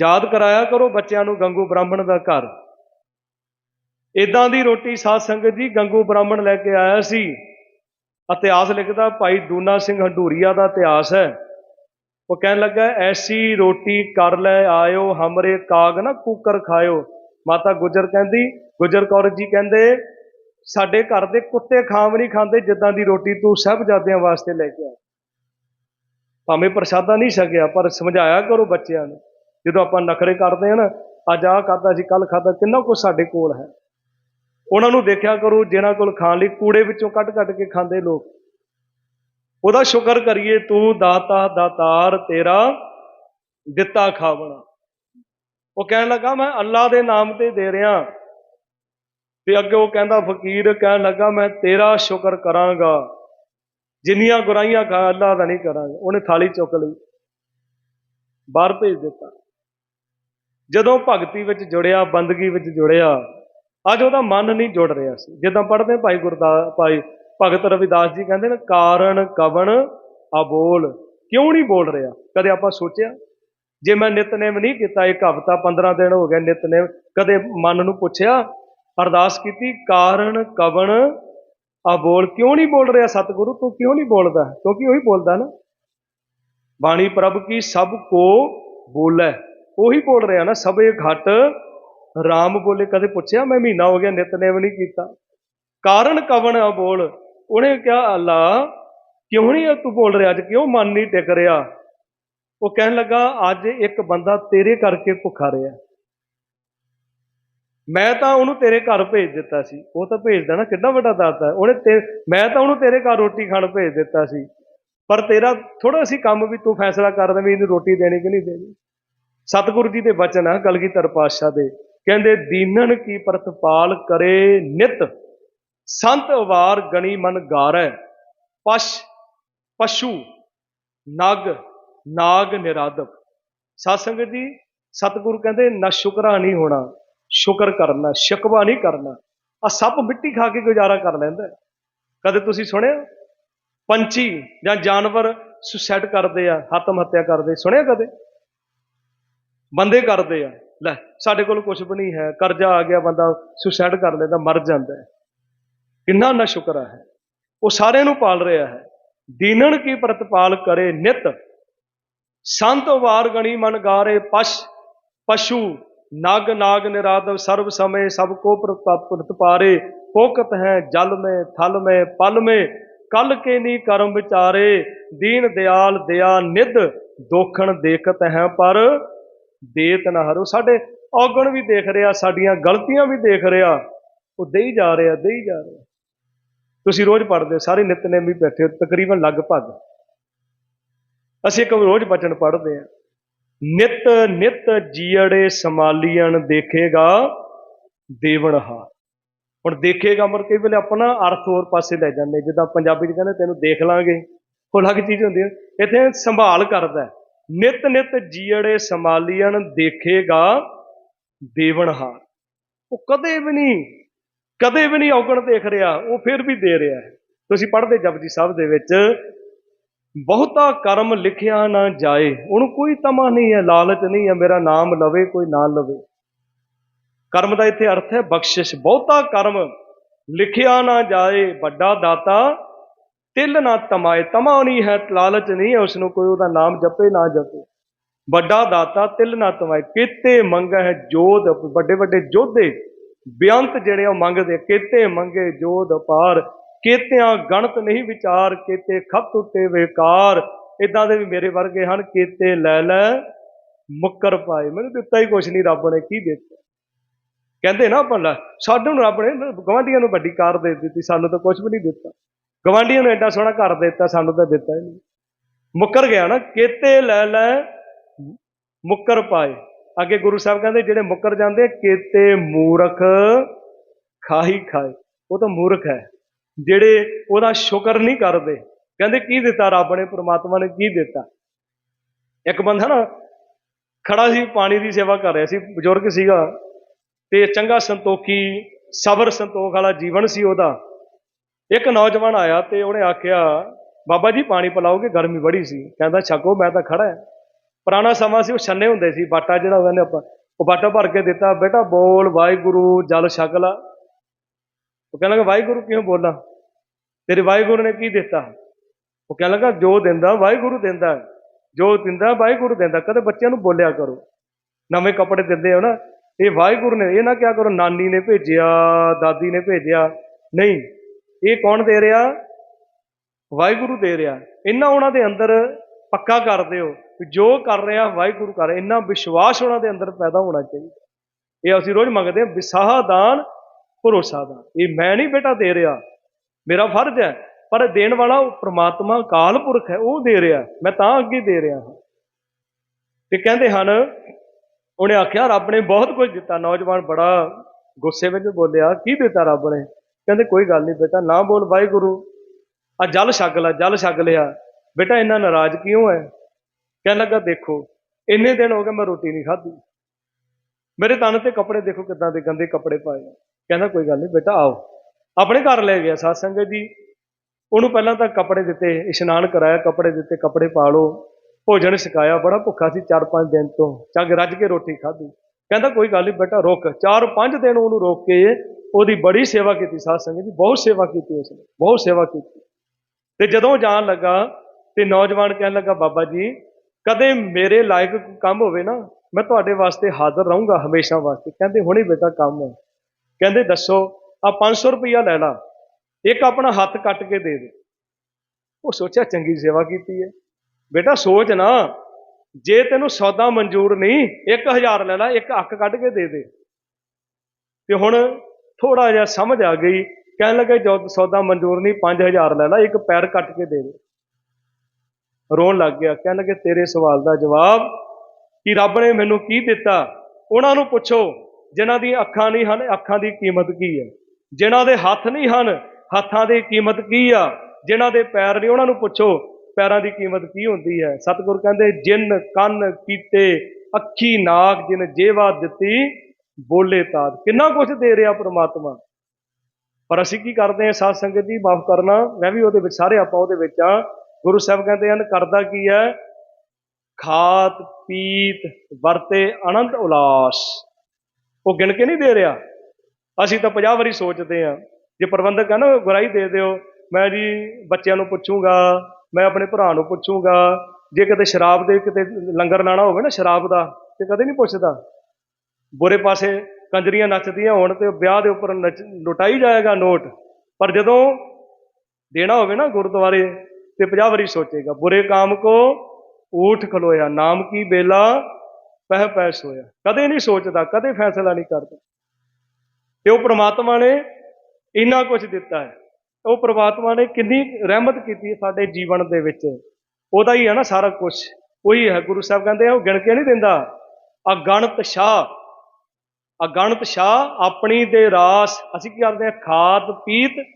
ਯਾਦ ਕਰਾਇਆ ਕਰੋ ਬੱਚਿਆਂ ਨੂੰ ਗੰਗੂ ਬ੍ਰਾਹਮਣ ਦਾ ਘਰ। ਇਦਾਂ ਦੀ ਰੋਟੀ ਸਾਧ ਸੰਗਤ ਜੀ ਗੰਗੂ ਬ੍ਰਾਹਮਣ ਲੈ ਕੇ ਆਇਆ ਸੀ। ਇਤਿਹਾਸ ਲਿਖਦਾ, ਭਾਈ ਦੂਨਾ ਸਿੰਘ ਹੰਡੂਰੀਆ ਦਾ ਇਤਿਹਾਸ ਹੈ। ਉਹ ਕਹਿਣ ਲੱਗਾ, ਐਸੀ ਰੋਟੀ ਕਰ ਲੈ, ਆਇਓ ਹਮਰੇ ਕਾਗ ਨਾ ਕੂਕਰ ਖਾਇਓ। ਮਾਤਾ ਗੁਜਰ ਕਹਿੰਦੀ, ਗੁਜਰ ਕੌਰ ਜੀ ਕਹਿੰਦੇ, ਸਾਡੇ ਘਰ ਦੇ ਕੁੱਤੇ ਖਾਮ ਨਹੀਂ ਖਾਂਦੇ ਜਿੱਦਾਂ ਦੀ ਰੋਟੀ ਤੂੰ ਸਾਹਿਬਜ਼ਾਦਿਆਂ ਵਾਸਤੇ ਲੈ ਕੇ ਆਇਆ। ਭਾਵੇਂ ਪ੍ਰਸ਼ਾਦਾ ਨਹੀਂ ਛਕਿਆ, ਪਰ ਸਮਝਾਇਆ ਕਰੋ ਬੱਚਿਆਂ ਨੂੰ। ਜਦੋਂ ਆਪਾਂ ਨਖਰੇ ਕਰਦੇ ਆ ਨਾ, ਅੱਜ ਆਹ ਖਾਧਾ ਸੀ ਕੱਲ ਖਾਧਾ, ਕਿੰਨਾ ਕੁਝ ਸਾਡੇ ਕੋਲ ਹੈ। ਉਹਨਾਂ ਨੂੰ ਦੇਖਿਆ ਕਰੋ ਜਿਹਨਾਂ ਕੋਲ ਖਾਣ ਲਈ ਕੂੜੇ ਵਿੱਚੋਂ ਕੱਢ ਕੱਢ ਕੇ ਖਾਂਦੇ ਲੋਕ। ਉਹਦਾ ਸ਼ੁਕਰ ਕਰੀਏ, ਤੂੰ ਦਾਤਾ ਦਾਤਾਰ ਤੇਰਾ ਦਿੱਤਾ ਖਾਵਣਾ। ਉਹ ਕਹਿਣ ਲੱਗਾ, ਮੈਂ ਅੱਲਾ ਦੇ ਨਾਮ ਤੇ ਦੇ ਰਿਹਾ। ਤੇ ਅੱਗੇ ਉਹ ਕਹਿੰਦਾ, ਫਕੀਰ, ਕਹਿਣ ਲੱਗਾ, ਮੈਂ ਤੇਰਾ ਸ਼ੁਕਰ ਕਰਾਂਗਾ। ਜਿੰਨੀਆਂ ਗੁਰਾਈਆਂ ਖਾ ਅੱਲਾ ਦਾ ਨਹੀਂ ਕਰਾਂਗੇ, ਉਹਨੇ ਥਾਲੀ ਚੁੱਕ ਲਈ। ਬਾਹਰ ਭੇਜ ਦਿੱਤਾ। ਜਦੋਂ ਭਗਤੀ ਵਿੱਚ ਜੁੜਿਆ, ਬੰਦਗੀ ਵਿੱਚ ਜੁੜਿਆ, ਅੱਜ ਉਹਦਾ ਮਨ ਨਹੀਂ ਜੁੜ ਰਿਹਾ ਸੀ। ਜਿੱਦਾਂ ਪੜ੍ਹਦੇ ਭਾਈ ਗੁਰਦਾਸ ਭਾਈ ਭਗਤ ਰਵਿਦਾਸ ਜੀ ਕਹਿੰਦੇ ਨੇ, ਕਾਰਨ ਕਵਣ ਅਬੋਲ ਕਿਉਂ ਨਹੀਂ ਬੋਲ ਰਿਹਾ? ਕਦੇ ਆਪਾਂ ਸੋਚਿਆ? ਜੇ ਮੈਂ ਨਿਤਨੇਮ ਨਹੀਂ ਕੀਤਾ, ਇੱਕ ਹਫਤਾ 15 ਦਿਨ ਹੋ ਗਏ ਨਿਤਨੇਮ, ਕਦੇ ਮਨ ਨੂੰ ਪੁੱਛਿਆ? ਅਰਦਾਸ ਕੀਤੀ, ਕਾਰਨ ਕਵਣ ਅਬੋਲ ਕਿਉਂ ਨਹੀਂ ਬੋਲ ਰਿਹਾ ਸਤਿਗੁਰੂ? ਤੂੰ ਕਿਉਂ ਨਹੀਂ ਬੋਲਦਾ? ਕਿਉਂਕਿ ਉਹੀ ਬੋਲਦਾ ਨਾ। ਬਾਣੀ ਪ੍ਰਭ ਕੀ ਸਭ ਕੋ ਬੋਲੇ। ਉਹੀ ਬੋਲ ਰਿਹਾ ਨਾ, ਸਭੇ ਘਟ ਰਾਮ ਬੋਲੇ। ਕਦੇ ਪੁੱਛਿਆ ਮੈਂ ਮਹੀਨਾ ਹੋ ਗਿਆ ਨਿਤਨੇਮ ਨਹੀਂ ਕੀਤਾ। ਕਾਰਨ ਕਵਣ ਆ ਬੋਲ? ਉਹਨੇ ਕਿਹਾ, ਅੱਲਾ, ਕਿਉਂ ਨਹੀਂ ਤੂੰ ਬੋਲ ਰਿਹਾ? ਅੱਜ ਕਿਉਂ ਮਨ ਨਹੀਂ ਟਿਕ ਰਿਹਾ? ਉਹ ਕਹਿਣ ਲੱਗਾ, ਅੱਜ ਇੱਕ ਬੰਦਾ ਤੇਰੇ ਕਰਕੇ ਭੁੱਖਾ ਰਿਹਾ। ਮੈਂ ਤਾਂ ਉਹਨੂੰ ਤੇਰੇ ਘਰ ਭੇਜ ਦਿੱਤਾ ਸੀ। ਉਹ ਤਾਂ ਭੇਜਦਾ ਨਾ, ਕਿੰਨਾ ਵੱਡਾ ਦਾਤਾ ਹੈ। ਉਹਨੇ ਤੇ ਮੈਂ ਤਾਂ ਉਹਨੂੰ ਤੇਰੇ ਘਰ ਰੋਟੀ ਖਾਣ ਭੇਜ ਦਿੱਤਾ ਸੀ। ਪਰ ਤੇਰਾ ਥੋੜਾ ਸੀ ਕੰਮ ਵੀ ਤੂੰ ਫੈਸਲਾ ਕਰਦਾ ਵੀ ਇਹਨੂੰ ਰੋਟੀ ਦੇਣੀ ਕਿ ਨਹੀਂ ਦੇਣੀ। ਸਤਿਗੁਰੂ ਜੀ ਦੇ ਬਚਨ ਆ ਕਲਗੀਧਰ ਪਾਤਸ਼ਾਹ ਦੇ। ਕਹਿੰਦੇ, ਦੀਨਨ ਕੀ ਪ੍ਰਤਪਾਲ ਕਰੇ ਨਿਤ। ਸੰਤ ਵਾਰ ਗਣੀ ਮਨ ਗਾਰੈ। ਪਸ਼ ਪਸ਼ੂ, ਨਗ, ਨਾਗ ਨਿਰਾਦਵ ਸਾਧ ਸੰਗਤ ਜੀ, ਸਤਿਗੁਰੂ ਕਹਿੰਦੇ, ਨਾ ਸ਼ੁਕਰਾ ਨਹੀਂ ਹੋਣਾ। ਸ਼ੁਕਰ ਕਰਨਾ, ਸ਼ਿਕਵਾ ਨਹੀਂ ਕਰਨਾ। ਆ ਸੱਪ ਮਿੱਟੀ ਖਾ ਕੇ ਗੁਜ਼ਾਰਾ ਕਰ ਲੈਂਦਾ ਕਦੇ ਤੁਸੀਂ ਸੁਣਿਆ? ਪੰਛੀ ਜਾਂ ਜਾਨਵਰ ਸੁਸਾਈਡ ਕਰਦੇ ਆ ਆਤਮ ਹੱਤਿਆ ਕਰਦੇ, ਸੁਣਿਆ ਕਦੇ? ਬੰਦੇ ਕਰਦੇ ਆ। ਲੈ, ਸਾਡੇ ਕੋਲ ਕੁਝ ਵੀ ਨਹੀਂ ਹੈ, ਕਰਜ਼ਾ ਆ ਗਿਆ, ਬੰਦਾ ਸੁਸਾਈਡ ਕਰ ਲੈਂਦਾ, ਮਰ ਜਾਂਦਾ ਕਿੰਨਾ ਨਾ ਸ਼ੁਕਰ ਹੈ ਉਹ ਸਾਰਿਆਂ ਨੂੰ ਪਾਲ ਰਿਹਾ ਹੈ। ਦੀਨਣ ਕੀ ਪ੍ਰਤਪਾਲ ਕਰੇ ਨਿਤ। ਸੰਤ ਵਾਰ ਗਣੀ ਮਨ ਗਾਰੇ ਪਸ਼ ਪਸ਼ੂ ਨਾਗ ਨਾਗ ਨਿਰਾਦਵ ਸਰਬ ਸਮੇ ਸਭ ਕੋ ਪ੍ਰਤਪ ਪ੍ਰਤਪਾਰੇ ਫੋਕਤ ਹੈ ਜਲ ਮੇ, ਥਲ ਮੇ, ਪਲ ਮੇ, ਕਲ ਕੇ ਨੀ ਕਰਮ ਵਿਚਾਰੇ, ਦੀਨ ਦਿਆਲ ਦਿਆ ਨਿਧ, ਦੋਖਣ ਦੇਖਤ ਹੈ ਪਰ ਦੇਤ ਨਾ ਹਰੋ। ਸਾਡੇ ਔਗਣ ਵੀ ਦੇਖ ਰਿਹਾ, ਸਾਡੀਆਂ ਗਲਤੀਆਂ ਵੀ ਦੇਖ ਰਿਹਾ, ਉਹ ਦੇਈ ਜਾ ਰਿਹਾ, ਦੇਈ ਜਾ ਰਿਹਾ। ਤੁਸੀਂ ਰੋਜ਼ ਪੜ੍ਹਦੇ ਹੋ, ਸਾਰੇ ਨਿਤਨੇਮ ਵੀ ਬੈਠੇ ਹੋ, ਤਕਰੀਬਨ ਲਗਭਗ। ਅਸੀਂ ਇੱਕ ਰੋਜ਼ ਬਚਨ ਪੜ੍ਹਦੇ ਹਾਂ। ਨਿਤ ਨਿਤ ਜੀੜੇ ਸਮਾਲੀਅਨ ਦੇਖੇਗਾ ਦੇਵਨਹਾ ਹੁਣ ਦੇਖੇਗਾ ਮਰ ਕਈ ਵੇਲੇ ਆਪਣਾ ਅਰਥ ਹੋਰ ਪਾਸੇ ਲੈ ਜਾਂਦੇ। ਜਿੱਦਾਂ ਪੰਜਾਬੀ ਚ ਕਹਿੰਦੇ ਤੈਨੂੰ ਦੇਖ ਲਾਂਗੇ। ਉਹ ਅਲੱਗ ਚੀਜ਼ ਹੁੰਦੀ ਹੈ। ਇੱਥੇ ਸੰਭਾਲ ਕਰਦਾ ਹੈ। ਨਿਤ ਨਿਤ ਜੀੜੇ ਸਮਾਲੀਅਨ ਦੇਖੇਗਾ ਦੇਵਨਹਾ ਉਹ ਕਦੇ ਵੀ ਨਹੀਂ, ਕਦੇ ਵੀ ਨਹੀਂ ਔਗਣ ਦੇਖ ਰਿਹਾ। ਉਹ ਫਿਰ ਵੀ ਦੇ ਰਿਹਾ ਤੁਸੀਂ ਪੜ੍ਹਦੇ ਜਪਜੀ ਸਾਹਿਬ ਦੇ ਵਿੱਚ ਬਹੁਤਾ ਕਰਮ ਲਿਖਿਆ ਨਾ ਜਾਏ। ਉਹਨੂੰ ਕੋਈ ਤਮਾ ਨਹੀਂ ਹੈ, ਲਾਲਚ ਨਹੀਂ ਹੈ, ਮੇਰਾ ਨਾਮ ਲਵੇ ਕੋਈ ਨਾ ਲਵੇ। ਕਰਮ ਦਾ ਇੱਥੇ ਅਰਥ ਹੈ ਬਖਸ਼ਿਸ਼। ਬਹੁਤਾ ਕਰਮ ਲਿਖਿਆ ਨਾ ਜਾਏ, ਵੱਡਾ ਦਾਤਾ ਤਿਲ ਨਾ ਤਮਾਏ। ਤਮਾ ਨਹੀਂ ਹੈ, ਲਾਲਚ ਨਹੀਂ ਹੈ ਉਸ ਨੂੰ ਕੋਈ ਉਹਦਾ ਨਾਮ ਜਪੇ ਨਾ ਜਪੇ। ਵੱਡਾ ਦਾਤਾ ਤਿਲ ਨਾ ਤਮਾਏ। ਕੀਤੇ ਮੰਗਾ ਹੈ ਜੋਧ ਵੱਡੇ ਵੱਡੇ ਯੋਧੇ ਬੇਅੰਤ ਜਿਹੜੇ ਉਹ ਮੰਗਦੇ ਕੀਤੇ ਮੰਗੇ ਜੋਧ ਅਪਾਰ। ਕੀਤਿਆਂ ਗਣਤ ਨਹੀਂ ਵਿਚਾਰ, ਕੀਤੇ ਖਪਤ ਉੱਤੇ ਵੇਕਾਰ। ਇਦਾਂ ਦੇ ਵੀ ਮੇਰੇ ਵਰਗੇ ਹਨ, ਕੀਤੇ ਲੈ ਲੈ, ਮੁੱਕਰ ਪਾਏ। ਮੈਨੂੰ ਦਿੱਤਾ ਹੀ ਕੁਛ ਨਹੀਂ, ਰੱਬ ਨੇ ਕੀ ਦਿੱਤਾ? ਕਹਿੰਦੇ ਨਾ ਆਪਾਂ ਲੈ, ਸਾਨੂੰ ਨੂੰ ਰੱਬ ਨੇ ਗਵਾਂਢੀਆਂ ਨੂੰ ਵੱਡੀ ਕਾਰ ਦੇ ਦਿੱਤੀ, ਸਾਨੂੰ ਤਾਂ ਕੁਝ ਵੀ ਨਹੀਂ ਦਿੱਤਾ। ਗਵਾਂਢੀਆਂ ਨੂੰ ਐਡਾ ਸੋਹਣਾ ਘਰ ਦੇ ਦਿੱਤਾ, ਸਾਨੂੰ ਤਾਂ ਦਿੱਤਾ ਹੀ ਨਹੀਂ। ਮੁੱਕਰ ਗਿਆ ਨਾ, ਕੀਤੇ ਲੈ ਲੈ, ਮੁੱਕਰ ਪਾਏ। ਅੱਗੇ ਗੁਰੂ ਸਾਹਿਬ ਕਹਿੰਦੇ, ਜਿਹੜੇ ਮੁੱਕਰ ਜਾਂਦੇ ਕੀਤੇ ਮੂਰਖ ਖਾਹੀ ਖਾਏ। ਉਹ ਤਾਂ ਮੂਰਖ ਹੈ। ਜਿਹੜੇ ਉਹਦਾ ਸ਼ੁਕਰ ਨਹੀਂ ਕਰਦੇ, ਕਹਿੰਦੇ ਕੀ ਦਿੱਤਾ ਰੱਬ ਨੇ, ਪ੍ਰਮਾਤਮਾ ਨੇ ਕੀ ਦਿੱਤਾ? ਇੱਕ ਬੰਦਾ ਨਾ ਖੜਾ ਸੀ, ਪਾਣੀ ਦੀ ਸੇਵਾ ਕਰ ਰਿਹਾ ਸੀ, ਬਜ਼ੁਰਗ ਸੀਗਾ ਤੇ ਚੰਗਾ ਸੰਤੋਖੀ, ਸਬਰ ਸੰਤੋਖ ਵਾਲਾ ਜੀਵਨ ਸੀ ਉਹਦਾ। ਇੱਕ ਨੌਜਵਾਨ ਆਇਆ ਤੇ ਉਹਨੇ ਆਖਿਆ, ਬਾਬਾ ਜੀ, ਪਾਣੀ ਪਿਲਾਓਗੇ? ਗਰਮੀ ਬੜੀ ਸੀ। ਕਹਿੰਦਾ, ਛਕੋ, ਮੈਂ ਤਾਂ ਖੜਾ ਹਾਂ। ਪੁਰਾਣਾ ਸਮਾਂ ਸੀ, ਉਹ ਛੰਨੇ ਹੁੰਦੇ ਸੀ, ਬਾਟਾ ਜਿਹੜਾ ਕਹਿੰਦੇ ਆਪਾਂ ਉਹ ਬਾਟਾ ਭਰ ਕੇ ਦਿੱਤਾ, ਬੇਟਾ ਬੋਲ, ਵਾਹਿਗੁਰੂ, ਜਲ ਛਕ ਲਾ। ਉਹ ਕਹਿਣ ਲੱਗਾ, ਵਾਹਿਗੁਰੂ ਕਿਉਂ ਬੋਲਾਂ? ਤੇਰੇ ਵਾਹਿਗੁਰੂ ਨੇ ਕੀ ਦਿੱਤਾ? ਉਹ ਕਹਿਣ ਲੱਗਾ, ਜੋ ਦਿੰਦਾ ਵਾਹਿਗੁਰੂ ਦਿੰਦਾ ਜੋ ਦਿੰਦਾ ਵਾਹਿਗੁਰੂ ਦਿੰਦਾ, ਕਦੇ ਬੱਚਿਆਂ ਨੂੰ ਬੋਲਿਆ ਕਰੋ। ਨਵੇਂ ਕੱਪੜੇ ਦਿੰਦੇ ਹੋ ਨਾ, ਇਹ ਵਾਹਿਗੁਰੂ ਨੇ, ਇਹ ਨਾ ਕਿਹਾ ਕਰੋ, ਨਾਨੀ ਨੇ ਭੇਜਿਆ, ਦਾਦੀ ਨੇ ਭੇਜਿਆ। ਨਹੀਂ, ਇਹ ਕੌਣ ਦੇ ਰਿਹਾ? ਵਾਹਿਗੁਰੂ ਦੇ ਰਿਹਾ। ਇਹਨਾਂ ਉਹਨਾਂ ਦੇ ਅੰਦਰ ਪੱਕਾ ਕਰ ਦਿਓ ਜੋ ਕਰ ਰਿਹਾ, ਵਾਹਿਗੁਰੂ ਕਰ ਰਿਹਾ। ਇੰਨਾ ਵਿਸ਼ਵਾਸ ਉਹਨਾਂ ਦੇ ਅੰਦਰ ਪੈਦਾ ਹੋਣਾ ਚਾਹੀਦਾ। ਇਹ ਅਸੀਂ ਰੋਜ਼ ਮੰਗਦੇ ਹਾਂ, ਵਿਸਾਹ, ਦਾਨ ਭਰੋਸਾ ਦਾ। ਇਹ ਮੈਂ ਨਹੀਂ ਬੇਟਾ ਦੇ ਰਿਹਾ। ਮੇਰਾ ਫਰਜ਼ ਹੈ, ਪਰ ਦੇਣ ਵਾਲਾ ਉਹ ਪ੍ਰਮਾਤਮਾ ਅਕਾਲ ਪੁਰਖ ਹੈ, ਉਹ ਦੇ ਰਿਹਾ। ਮੈਂ ਤਾਂ ਅੱਗੇ ਦੇ ਰਿਹਾ ਹਾਂ। ਤੇ ਕਹਿੰਦੇ ਹਨ, ਉਹਨੇ ਆਖਿਆ, ਰੱਬ ਨੇ ਬਹੁਤ ਕੁਝ ਦਿੱਤਾ। ਨੌਜਵਾਨ ਬੜਾ ਗੁੱਸੇ ਵਿੱਚ ਬੋਲਿਆ, ਕੀ ਦਿੱਤਾ ਰੱਬ ਨੇ? ਕਹਿੰਦੇ, ਕੋਈ ਗੱਲ ਨਹੀਂ ਬੇਟਾ, ਨਾ ਬੋਲ ਵਾਹਿਗੁਰੂ। ਆ ਜਲ ਛਕ ਲੈ, ਜਲ ਛਕ ਲਿਆ। ਬੇਟਾ, ਇੰਨਾ ਨਾਰਾਜ਼ ਕਿਉਂ ਹੈ? ਕਹਿਣ ਲੱਗਾ, ਦੇਖੋ, ਇੰਨੇ ਦਿਨ ਹੋ ਗਏ ਮੈਂ ਰੋਟੀ ਨਹੀਂ ਖਾਧੀ। ਮੇਰੇ ਤਨ ਤੇ ਕੱਪੜੇ ਦੇਖੋ ਕਿੱਦਾਂ ਦੇ ਗੰਦੇ ਕੱਪੜੇ ਪਾਏ ਕਹਿੰਦਾ ਕੋਈ ਗੱਲ ਨਹੀਂ ਬੇਟਾ ਆਓ। ਆਪਣੇ ਘਰ ਲੈ ਗਿਆ ਸਾਧ ਸੰਗਤ ਜੀ। ਉਹਨੂੰ ਪਹਿਲਾਂ ਤਾਂ ਕੱਪੜੇ ਦਿੱਤੇ, ਇਸ਼ਨਾਨ ਕਰਾਇਆ, ਕੱਪੜੇ ਦਿੱਤੇ, ਕੱਪੜੇ ਪਾ ਲਓ। ਭੋਜਨ ਛਕਾਇਆ, ਬੜਾ ਭੁੱਖਾ ਸੀ 4-5 ਦਿਨ ਤੋਂ। ਚੱਗ ਰੱਜ ਕੇ ਰੋਟੀ ਖਾਧੀ। ਕਹਿੰਦਾ ਕੋਈ ਗੱਲ ਨਹੀਂ ਬੇਟਾ ਰੁਕ। 4-5 ਦਿਨ ਉਹਨੂੰ ਰੋਕ ਕੇ ਉਹਦੀ ਬੜੀ ਸੇਵਾ ਕੀਤੀ ਸਾਧ ਸੰਗਤ ਜੀ। ਬਹੁਤ ਸੇਵਾ ਕੀਤੀ ਉਸਨੇ, ਬਹੁਤ ਸੇਵਾ ਕੀਤੀ। ਤੇ ਜਦੋਂ ਜਾਣ ਲੱਗਾ ਤੇ ਨੌਜਵਾਨ ਕਹਿਣ ਲੱਗਾ, ਬਾਬਾ ਜੀ, ਕਦੇ ਮੇਰੇ ਲਾਇਕ ਕੰਮ ਹੋਵੇ ਨਾ, ਮੈਂ ਤੁਹਾਡੇ ਵਾਸਤੇ ਹਾਜ਼ਰ ਰਹੂੰਗਾ ਹਮੇਸ਼ਾ ਵਾਸਤੇ। ਕਹਿੰਦੇ, ਹੁਣੇ ਬੇਟਾ ਕੰਮ ਹੈ। ਕਹਿੰਦੇ, ਦੱਸੋ ਆ 500 ਰੁਪਇਆ ਲੈ ਲਾ, ਇੱਕ ਆਪਣਾ ਹੱਥ ਕੱਟ ਕੇ ਦੇ ਦੇ। ਉਹ ਸੋਚਿਆ ਚੰਗੀ ਸੇਵਾ ਕੀਤੀ ਹੈ। ਬੇਟਾ, ਸੋਚ ਨਾ, ਜੇ ਤੈਨੂੰ ਸੌਦਾ ਮਨਜ਼ੂਰ ਨਹੀਂ 1000 ਲੈ ਲੈ, ਇੱਕ ਅੱਖ ਕੱਢ ਕੇ ਦੇ ਦੇ। ਤੇ ਹੁਣ ਥੋੜਾ ਜਿਹਾ ਸਮਝ ਆ ਗਈ, ਕਹਿਣ ਲੱਗੇ, ਜੋ ਸੌਦਾ ਮਨਜ਼ੂਰ ਨਹੀਂ 5000 ਲੈ ਲੈ, ਇੱਕ ਪੈਰ ਕੱਟ ਕੇ ਦੇ ਦੇ। ਰੋਣ ਲੱਗ ਗਿਆ। ਕਹਿਣ ਲੱਗੇ, ਤੇਰੇ ਸਵਾਲ ਦਾ ਜਵਾਬ, ਕਿ ਰੱਬ ਨੇ ਮੈਨੂੰ ਕੀ ਦਿੱਤਾ? ਉਹਨਾਂ ਨੂੰ ਪੁੱਛੋ। ਜਿਨ੍ਹਾਂ ਦੀਆਂ ਅੱਖਾਂ ਨਹੀਂ ਹਨ, ਅੱਖਾਂ ਦੀ ਕੀਮਤ ਕੀ ਹੈ? ਜਿਨ੍ਹਾਂ ਦੇ ਹੱਥ ਨਹੀਂ ਹਨ, ਹੱਥਾਂ ਦੀ ਕੀਮਤ ਕੀ ਆ? ਜਿਨ੍ਹਾਂ ਦੇ ਪੈਰ ਨਹੀਂ, ਉਹਨਾਂ ਨੂੰ ਪੁੱਛੋ, ਪੈਰਾਂ ਦੀ ਕੀਮਤ ਕੀ ਹੁੰਦੀ ਹੈ? ਸਤਿਗੁਰ ਕਹਿੰਦੇ, ਜਿਨ ਕੰਨ ਕੀਤੇ, ਅੱਖੀ ਨਾਕ, ਜਿਨ ਜੇਵਾ ਦਿੱਤੀ, ਬੋਲੇ ਤਾਦ। ਕਿੰਨਾ ਕੁਝ ਦੇ ਰਿਹਾ ਪ੍ਰਮਾਤਮਾ। ਪਰ ਅਸੀਂ ਕੀ ਕਰਦੇ ਹਾਂ, ਸਾਧ ਸੰਗਤ ਜੀ, ਮਾਫ ਕਰਨਾ, ਮੈਂ ਵੀ ਉਹਦੇ ਵਿੱਚ, ਸਾਰੇ ਆਪਾਂ ਉਹਦੇ ਵਿੱਚ ਆ ਗੁਰੂ ਸਾਹਿਬ ਕਹਿੰਦੇ ਹਨ, ਕਰਦਾ ਕੀ ਹੈ? ਖਾਤ, ਪੀਤ, ਵਰਤੇ ਅਨੰਤ ਉਲਾਸ। ਉਹ ਗਿਣ ਕੇ ਨਹੀਂ ਦੇ ਰਿਹਾ। ਅਸੀਂ ਤਾਂ 50 ਵਾਰੀ ਸੋਚਦੇ ਆ ਜੇ ਪ੍ਰਬੰਧਕ ਹੈ ਨਾ ਗੁਰਾਈ ਦੇ ਦਿਓ, ਮੈਂ ਜੀ ਬੱਚਿਆਂ ਨੂੰ ਪੁੱਛੂੰਗਾ, ਮੈਂ ਆਪਣੇ ਭਰਾ ਨੂੰ ਪੁੱਛੂੰਗਾ, ਜੇ ਕਿਤੇ ਸ਼ਰਾਬ ਦੇ ਕਿਤੇ ਲੰਗਰ ਲਾਣਾ ਹੋਵੇ ਨਾ, ਸ਼ਰਾਬ ਦਾ, ਤੇ ਕਦੇ ਨਹੀਂ ਪੁੱਛਦਾ। ਬੁਰੇ ਪਾਸੇ ਕੰਜਰੀਆਂ ਨੱਚਦੀਆਂ ਹੋਣ ਤੇ ਵਿਆਹ ਦੇ ਉੱਪਰ ਨੱਚ, ਲੁਟਾਈ ਜਾਏਗਾ ਨੋਟ। ਪਰ ਜਦੋਂ ਦੇਣਾ ਹੋਵੇ ਨਾ ਗੁਰਦੁਆਰੇ, ਤੇ 50 ਵਾਰੀ ਸੋਚੇਗਾ, ਬੁਰੇ ਕਾਮ ਕੋ ਊਠ ਖਲੋਇਆ, ਨਾਮ ਕੀ ਬੇਲਾ ਪਹਿ ਪਹਿ ਹੋਇਆ ਕਦੇ ਨਹੀਂ ਸੋਚਦਾ, ਕਦੇ ਫੈਸਲਾ ਨਹੀਂ ਕਰਦਾ। ਤੇ ਉਹ ਪ੍ਰਮਾਤਮਾ ਨੇ ਇੰਨਾ ਕੁਝ ਦਿੱਤਾ ਹੈ। ਉਹ ਪ੍ਰਮਾਤਮਾ ਨੇ ਕਿੰਨੀ ਰਹਿਮਤ ਕੀਤੀ ਸਾਡੇ ਜੀਵਨ ਦੇ ਵਿੱਚ। ਉਹਦਾ ਹੀ ਹੈ ਨਾ ਸਾਰਾ ਕੁਝ ਉਹੀ ਹੈ, ਗੁਰੂ ਸਾਹਿਬ ਕਹਿੰਦੇ ਆ, ਉਹ ਗਿਣ ਕੇ ਨਹੀਂ ਦਿੰਦਾ। ਅਗਣਤ ਸ਼ਾਹ ਅਗਣਤ ਸ਼ਾਹ ਆਪਣੀ ਦੇ ਰਾਸ। ਅਸੀਂ ਕੀ ਕਰਦੇ ਹਾਂ ਖਾਤ ਪੀਤ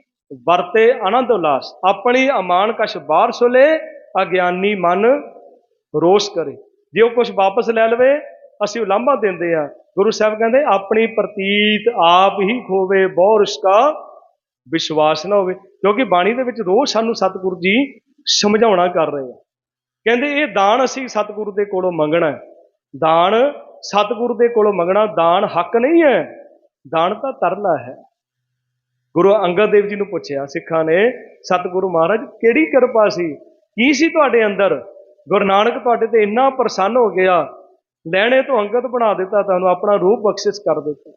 ਵਰਤੇ ਆਨੰਦ ਉਲਾਸ। ਆਪਣੀ ਅਮਾਨ ਕਸ਼ ਬਾਹਰ ਸੁਲੇ, ਅਗਿਆਨੀ ਮਨ ਰੋਸ ਕਰੇ। ਜੇ ਉਹ ਕੁਝ ਵਾਪਸ ਲੈ ਲਵੇ, ਅਸੀਂ ਉਲਾਂਭਾ ਦਿੰਦੇ ਆ ਗੁਰੂ ਸਾਹਿਬ ਕਹਿੰਦੇ, ਆਪਣੀ ਪ੍ਰਤੀਤ ਆਪ ਹੀ ਖੋਵੇ, ਬਹੁ ਰਿਸ਼ਕਾ ਵਿਸ਼ਵਾਸ ਨਾ ਹੋਵੇ। ਕਿਉਂਕਿ ਬਾਣੀ ਦੇ ਵਿੱਚ ਰੋਜ਼ ਸਾਨੂੰ ਸਤਿਗੁਰੂ ਜੀ ਸਮਝਾਉਣਾ ਕਰ ਰਹੇ ਆ। ਕਹਿੰਦੇ, ਇਹ ਦਾਨ ਅਸੀਂ ਸਤਿਗੁਰੂ ਦੇ ਕੋਲੋਂ ਮੰਗਣਾ ਦਾਨ ਸਤਿਗੁਰੂ ਦੇ ਕੋਲੋਂ ਮੰਗਣਾ, ਦਾਨ ਹੱਕ ਨਹੀਂ ਹੈ। ਦਾਨ ਤਾਂ ਤਰਲਾ ਹੈ। ਗੁਰੂ ਅੰਗਦ ਦੇਵ ਜੀ ਨੂੰ ਪੁੱਛਿਆ, ਸਿੱਖਾਂ ਨੇ, ਸਤਿਗੁਰੂ ਮਹਾਰਾਜ, ਕਿਹੜੀ ਕਿਰਪਾ ਸੀ? ਕੀ ਸੀ ਤੁਹਾਡੇ ਅੰਦਰ? ਗੁਰੂ ਨਾਨਕ ਤੁਹਾਡੇ ਤੇ ਇੰਨਾ ਪ੍ਰਸੰਨ ਹੋ ਗਿਆ, ਲੈਣੇ ਤੋਂ ਅੰਗਦ ਬਣਾ ਦਿੱਤਾ, ਤੁਹਾਨੂੰ ਆਪਣਾ ਰੂਪ ਬਖਸ਼ਿਸ਼ ਕਰ ਦਿੱਤਾ।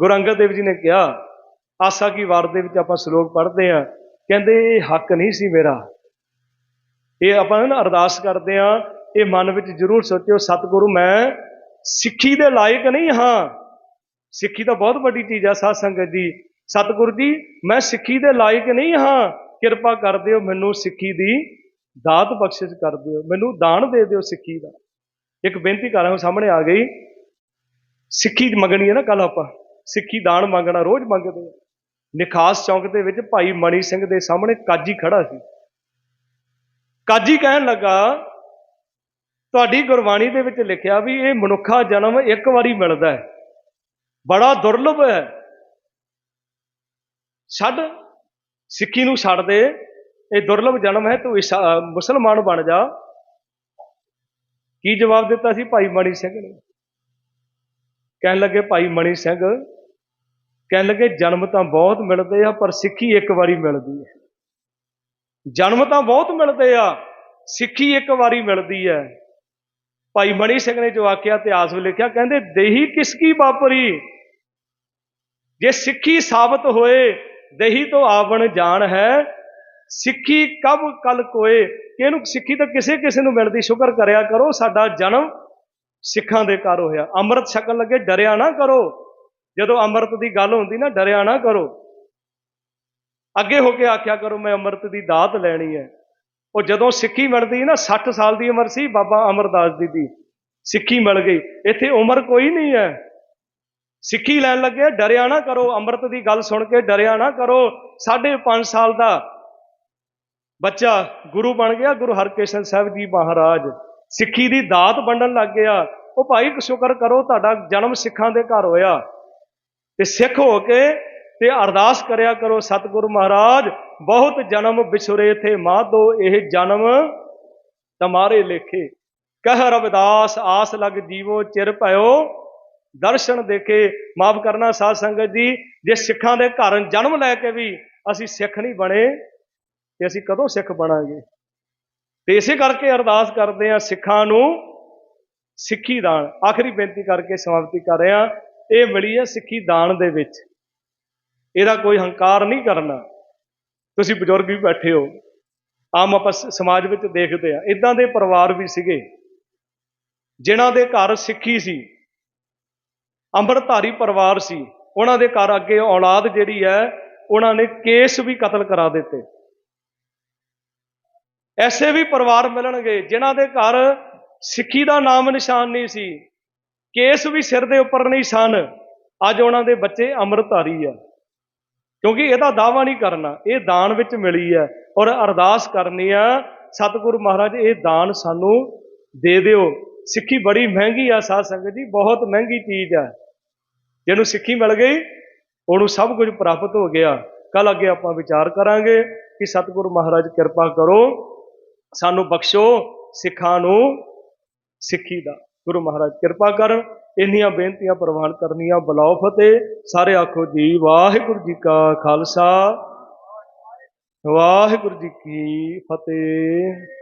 ਗੁਰੂ ਅੰਗਦ ਦੇਵ ਜੀ ਨੇ ਕਿਹਾ, ਆਸਾ ਕੀ ਵਾਰ ਦੇ ਵਿੱਚ ਆਪਾਂ ਸ਼ਲੋਕ ਪੜ੍ਹਦੇ ਆ ਕਹਿੰਦੇ, ਇਹ ਹੱਕ ਨਹੀਂ ਸੀ ਮੇਰਾ। ਇਹ ਆਪਾਂ ਨਾ ਅਰਦਾਸ ਕਰਦੇ ਆ ਇਹ ਮਨ ਵਿੱਚ ਜ਼ਰੂਰ ਸੋਚਿਓ, ਸਤਿਗੁਰੂ, ਮੈਂ ਸਿੱਖੀ ਦੇ ਲਾਇਕ ਨਹੀਂ ਹਾਂ। ਸਿੱਖੀ ਤਾਂ ਬਹੁਤ ਵੱਡੀ ਚੀਜ਼ ਆ, ਸਾਧ ਸੰਗਤ ਜੀ। ਸਤਿਗੁਰੂ ਜੀ, ਮੈਂ ਸਿੱਖੀ ਦੇ ਲਾਇਕ ਨਹੀਂ ਹਾਂ। ਕਿਰਪਾ ਕਰ ਦਿਓ ਮੈਨੂੰ ਸਿੱਖੀ ਦੀ ਦਾਤ ਬਖਸ਼ਿਸ਼ ਕਰ ਦਿਓ, ਮੈਨੂੰ ਦਾਨ ਦੇ ਦਿਓ ਸਿੱਖੀ ਦਾ। ਇੱਕ ਬੇਨਤੀ ਕਰ ਕਰਾਂ ਸਾਹਮਣੇ ਆ ਗਈ। ਸਿੱਖੀ ਮੰਗਣੀ ਹੈ ਨਾ ਕੱਲ ਆਪਾਂ। ਸਿੱਖੀ ਦਾਨ ਮੰਗਣਾ, ਰੋਜ਼ ਮੰਗਦੇ ਆ ਨਿਖਾਸ ਚੌਂਕ ਦੇ ਵਿੱਚ ਭਾਈ ਮਣੀ ਸਿੰਘ ਦੇ ਸਾਹਮਣੇ ਕਾਜੀ ਖੜਾ ਸੀ। ਕਾਜੀ ਕਹਿਣ ਲੱਗਾ, ਤੁਹਾਡੀ ਗੁਰਬਾਣੀ ਦੇ ਵਿੱਚ ਲਿਖਿਆ ਵੀ ਇਹ ਮਨੁੱਖਾ ਜਨਮ ਇੱਕ ਵਾਰੀ ਮਿਲਦਾ ਹੈ। ਬੜਾ ਦੁਰਲਭ ਹੈ। ਛੱਡ, ਸਿੱਖੀ ਨੂੰ ਛੱਡ ਦੇ। ਇਹ ਦੁਰਲਭ ਜਨਮ ਹੈ, ਤੂੰ ਮੁਸਲਮਾਨ ਬਣ ਜਾ। ਕੀ ਜਵਾਬ ਦਿੱਤਾ ਸੀ ਭਾਈ ਮਣੀ ਸਿੰਘ ਨੇ? ਕਹਿਣ ਲੱਗੇ, ਭਾਈ ਮਣੀ ਸਿੰਘ, ਕਹਿਣ ਲੱਗੇ, ਜਨਮ ਤਾਂ ਬਹੁਤ ਮਿਲਦੇ ਆ, ਪਰ ਸਿੱਖੀ ਇੱਕ ਵਾਰੀ ਮਿਲਦੀ ਹੈ। ਜਨਮ ਤਾਂ ਬਹੁਤ ਮਿਲਦੇ ਆ, ਸਿੱਖੀ ਇੱਕ ਵਾਰੀ ਮਿਲਦੀ ਹੈ। ਭਾਈ ਮਣੀ ਸਿੰਘ ਨੇ ਜੋ ਆਖਿਆ, ਇਤਿਹਾਸ ਵਿੱਚ ਲਿਖਿਆ, ਕਹਿੰਦੇ, ਦੇਹੀ ਕਿਸ ਕੀ ਵਾਪਰੀ? ਜੇ ਸਿੱਖੀ ਸਾਬਤ ਹੋਏ, ਦੇਹੀ ਤੋਂ ਆਵਣ ਜਾਣ ਹੈ ਸਿੱਖੀ ਕਬ ਕਲ ਕੋਏ? ਕਿ ਇਹਨੂੰ ਸਿੱਖੀ ਤਾਂ ਕਿਸੇ ਕਿਸੇ ਨੂੰ ਮਿਲਦੀ, ਸ਼ੁਕਰ ਕਰਿਆ ਕਰੋ, ਸਾਡਾ ਜਨਮ ਸਿੱਖਾਂ ਦੇ ਘਰ ਹੋਇਆ। ਅੰਮ੍ਰਿਤ ਛਕਣ ਲੱਗੇ, ਡਰਿਆ ਨਾ ਕਰੋ। ਜਦੋਂ ਅੰਮ੍ਰਿਤ ਦੀ ਗੱਲ ਹੁੰਦੀ ਨਾ, ਡਰਿਆ ਨਾ ਕਰੋ। ਅੱਗੇ ਹੋ ਕੇ ਆਖਿਆ ਕਰੋ, ਮੈਂ ਅੰਮ੍ਰਿਤ ਦੀ ਦਾਤ ਲੈਣੀ ਹੈ। ਉਹ ਜਦੋਂ ਸਿੱਖੀ ਮਿਲਦੀ ਨਾ 60 ਸਾਲ ਦੀ ਉਮਰ ਸੀ, ਬਾਬਾ ਅਮਰਦਾਸ ਜੀ ਦੀ। ਸਿੱਖੀ ਮਿਲ ਗਈ। ਇੱਥੇ ਉਮਰ ਕੋਈ ਨਹੀਂ ਹੈ। ਸਿੱਖੀ ਲੈਣ ਲੱਗੇ, ਡਰਿਆ ਨਾ ਕਰੋ। ਅੰਮ੍ਰਿਤ ਦੀ ਗੱਲ ਸੁਣ ਕੇ ਡਰਿਆ ਨਾ ਕਰੋ। 5.5 ਸਾਲ ਦਾ ਬੱਚਾ ਗੁਰੂ ਬਣ ਗਿਆ, ਗੁਰੂ ਹਰਕ੍ਰਿਸ਼ਨ ਸਾਹਿਬ ਜੀ ਮਹਾਰਾਜ। ਸਿੱਖੀ ਦੀ ਦਾਤ ਵੰਡਣ ਲੱਗ ਗਿਆ। ਉਹ ਭਾਈ ਸ਼ੁਕਰ ਕਰੋ, ਤੁਹਾਡਾ ਜਨਮ ਸਿੱਖਾਂ ਦੇ ਘਰ ਹੋਇਆ। ਤੇ ਸਿੱਖ ਹੋ ਕੇ ਤੇ ਅਰਦਾਸ ਕਰਿਆ ਕਰੋ, ਸਤਿਗੁਰੂ ਮਹਾਰਾਜ, ਬਹੁਤ ਜਨਮ ਵਿਛੁਰੇ ਥੇ, ਮਾਧੋ ਇਹ ਜਨਮ ਤਮਾਰੇ ਲੇਖੇ। ਕਹਿ ਰਵਿਦਾਸ, ਆਸ ਲਗ ਜੀਵੋ, ਚਿਰ ਭਇਓ। ਦਰਸ਼ਨ ਦੇਖੇ, ਮਾਫ ਕਰਨਾ ਸਾਧ ਸੰਗਤ ਜੀ, ਜੇ ਸਿੱਖਾਂ ਦੇ ਘਰ ਜਨਮ ਲੈ ਕੇ ਵੀ ਅਸੀਂ ਸਿੱਖ ਨਹੀਂ ਬਣੇ ਤੇ ਅਸੀਂ ਕਦੋਂ ਸਿੱਖ ਬਣਾਂਗੇ? ਤੇ ਇਸੇ ਕਰਕੇ ਅਰਦਾਸ ਕਰਦੇ ਆ ਸਿੱਖਾਂ ਨੂੰ ਸਿੱਖੀ ਦਾਨ। ਆਖਰੀ ਬੇਨਤੀ ਕਰਕੇ ਸਮਾਪਤੀ ਕਰ ਰਿਹਾ ਇਹ ਮਿਲੀ ਹੈ ਸਿੱਖੀ ਦਾਨ ਦੇ ਵਿੱਚ। ਇਹਦਾ ਕੋਈ ਹੰਕਾਰ ਨਹੀਂ ਕਰਨਾ। ਤੁਸੀਂ ਬਜ਼ੁਰਗ ਵੀ ਬੈਠੇ ਹੋ। ਆਮ ਆਪਾਂ ਸਮਾਜ ਵਿੱਚ ਦੇਖਦੇ ਆ ਇਦਾਂ ਦੇ ਪਰਿਵਾਰ ਵੀ ਸੀਗੇ, ਜਿਨ੍ਹਾਂ ਦੇ ਘਰ ਸਿੱਖੀ ਸੀ। ਅੰਮ੍ਰਿਤਧਾਰੀ ਪਰਿਵਾਰ ਸੀ। ਉਹਨਾਂ ਦੇ ਘਰ ਅੱਗੇ ਔਲਾਦ ਜਿਹੜੀ ਹੈ, ਉਹਨਾਂ ਨੇ ਕੇਸ ਵੀ ਕਤਲ ਕਰਾ ਦਿੱਤੇ। ਐਸੇ ਵੀ ਪਰਿਵਾਰ ਮਿਲਣਗੇ ਜਿਨ੍ਹਾਂ ਦੇ ਘਰ ਸਿੱਖੀ ਦਾ ਨਾਮ ਨਿਸ਼ਾਨ ਨਹੀਂ ਸੀ, ਕੇਸ ਵੀ ਸਿਰ ਦੇ ਉੱਪਰ ਨਹੀਂ ਸਨ। ਅੱਜ ਉਹਨਾਂ ਦੇ ਬੱਚੇ ਅੰਮ੍ਰਿਤਧਾਰੀ ਆ। ਕਿਉਂਕਿ ਇਹਦਾ ਦਾਵਾ ਨਹੀਂ ਕਰਨਾ, ਇਹ ਦਾਨ ਵਿੱਚ ਮਿਲੀ ਹੈ ਔਰ ਅਰਦਾਸ ਕਰਨੀ ਆ, ਸਤਿਗੁਰੂ ਮਹਾਰਾਜ, ਇਹ ਦਾਨ ਸਾਨੂੰ ਦੇ ਦਿਓ। ਸਿੱਖੀ ਬੜੀ ਮਹਿੰਗੀ ਆ ਸਾਧ ਸੰਗਤ ਜੀ, ਬਹੁਤ ਮਹਿੰਗੀ ਚੀਜ਼ ਆ। ਜਿਹਨੂੰ ਸਿੱਖੀ ਮਿਲ ਗਈ, ਉਹਨੂੰ ਸਭ ਕੁਝ ਪ੍ਰਾਪਤ ਹੋ ਗਿਆ। ਕੱਲ ਅੱਗੇ ਆਪਾਂ ਵਿਚਾਰ ਕਰਾਂਗੇ ਕਿ ਸਤਿਗੁਰੂ ਮਹਾਰਾਜ ਕਿਰਪਾ ਕਰੋ। ਸਾਨੂੰ ਬਖਸ਼ੋ ਸਿੱਖਾਂ ਨੂੰ ਸਿੱਖੀ ਦਾ। ਗੁਰੂ ਮਹਾਰਾਜ, ਕਿਰਪਾ ਕਰਨ, ਇੰਨੀਆਂ ਬੇਨਤੀਆਂ ਪ੍ਰਵਾਨ ਕਰਨੀਆਂ। ਬੁਲਾਓ ਫਤਿਹ। ਸਾਰੇ ਆਖੋ ਜੀ, ਵਾਹਿਗੁਰੂ ਜੀ ਕਾ ਖਾਲਸਾ। ਵਾਹਿਗੁਰੂ ਜੀ ਕੀ ਫਤਿਹ।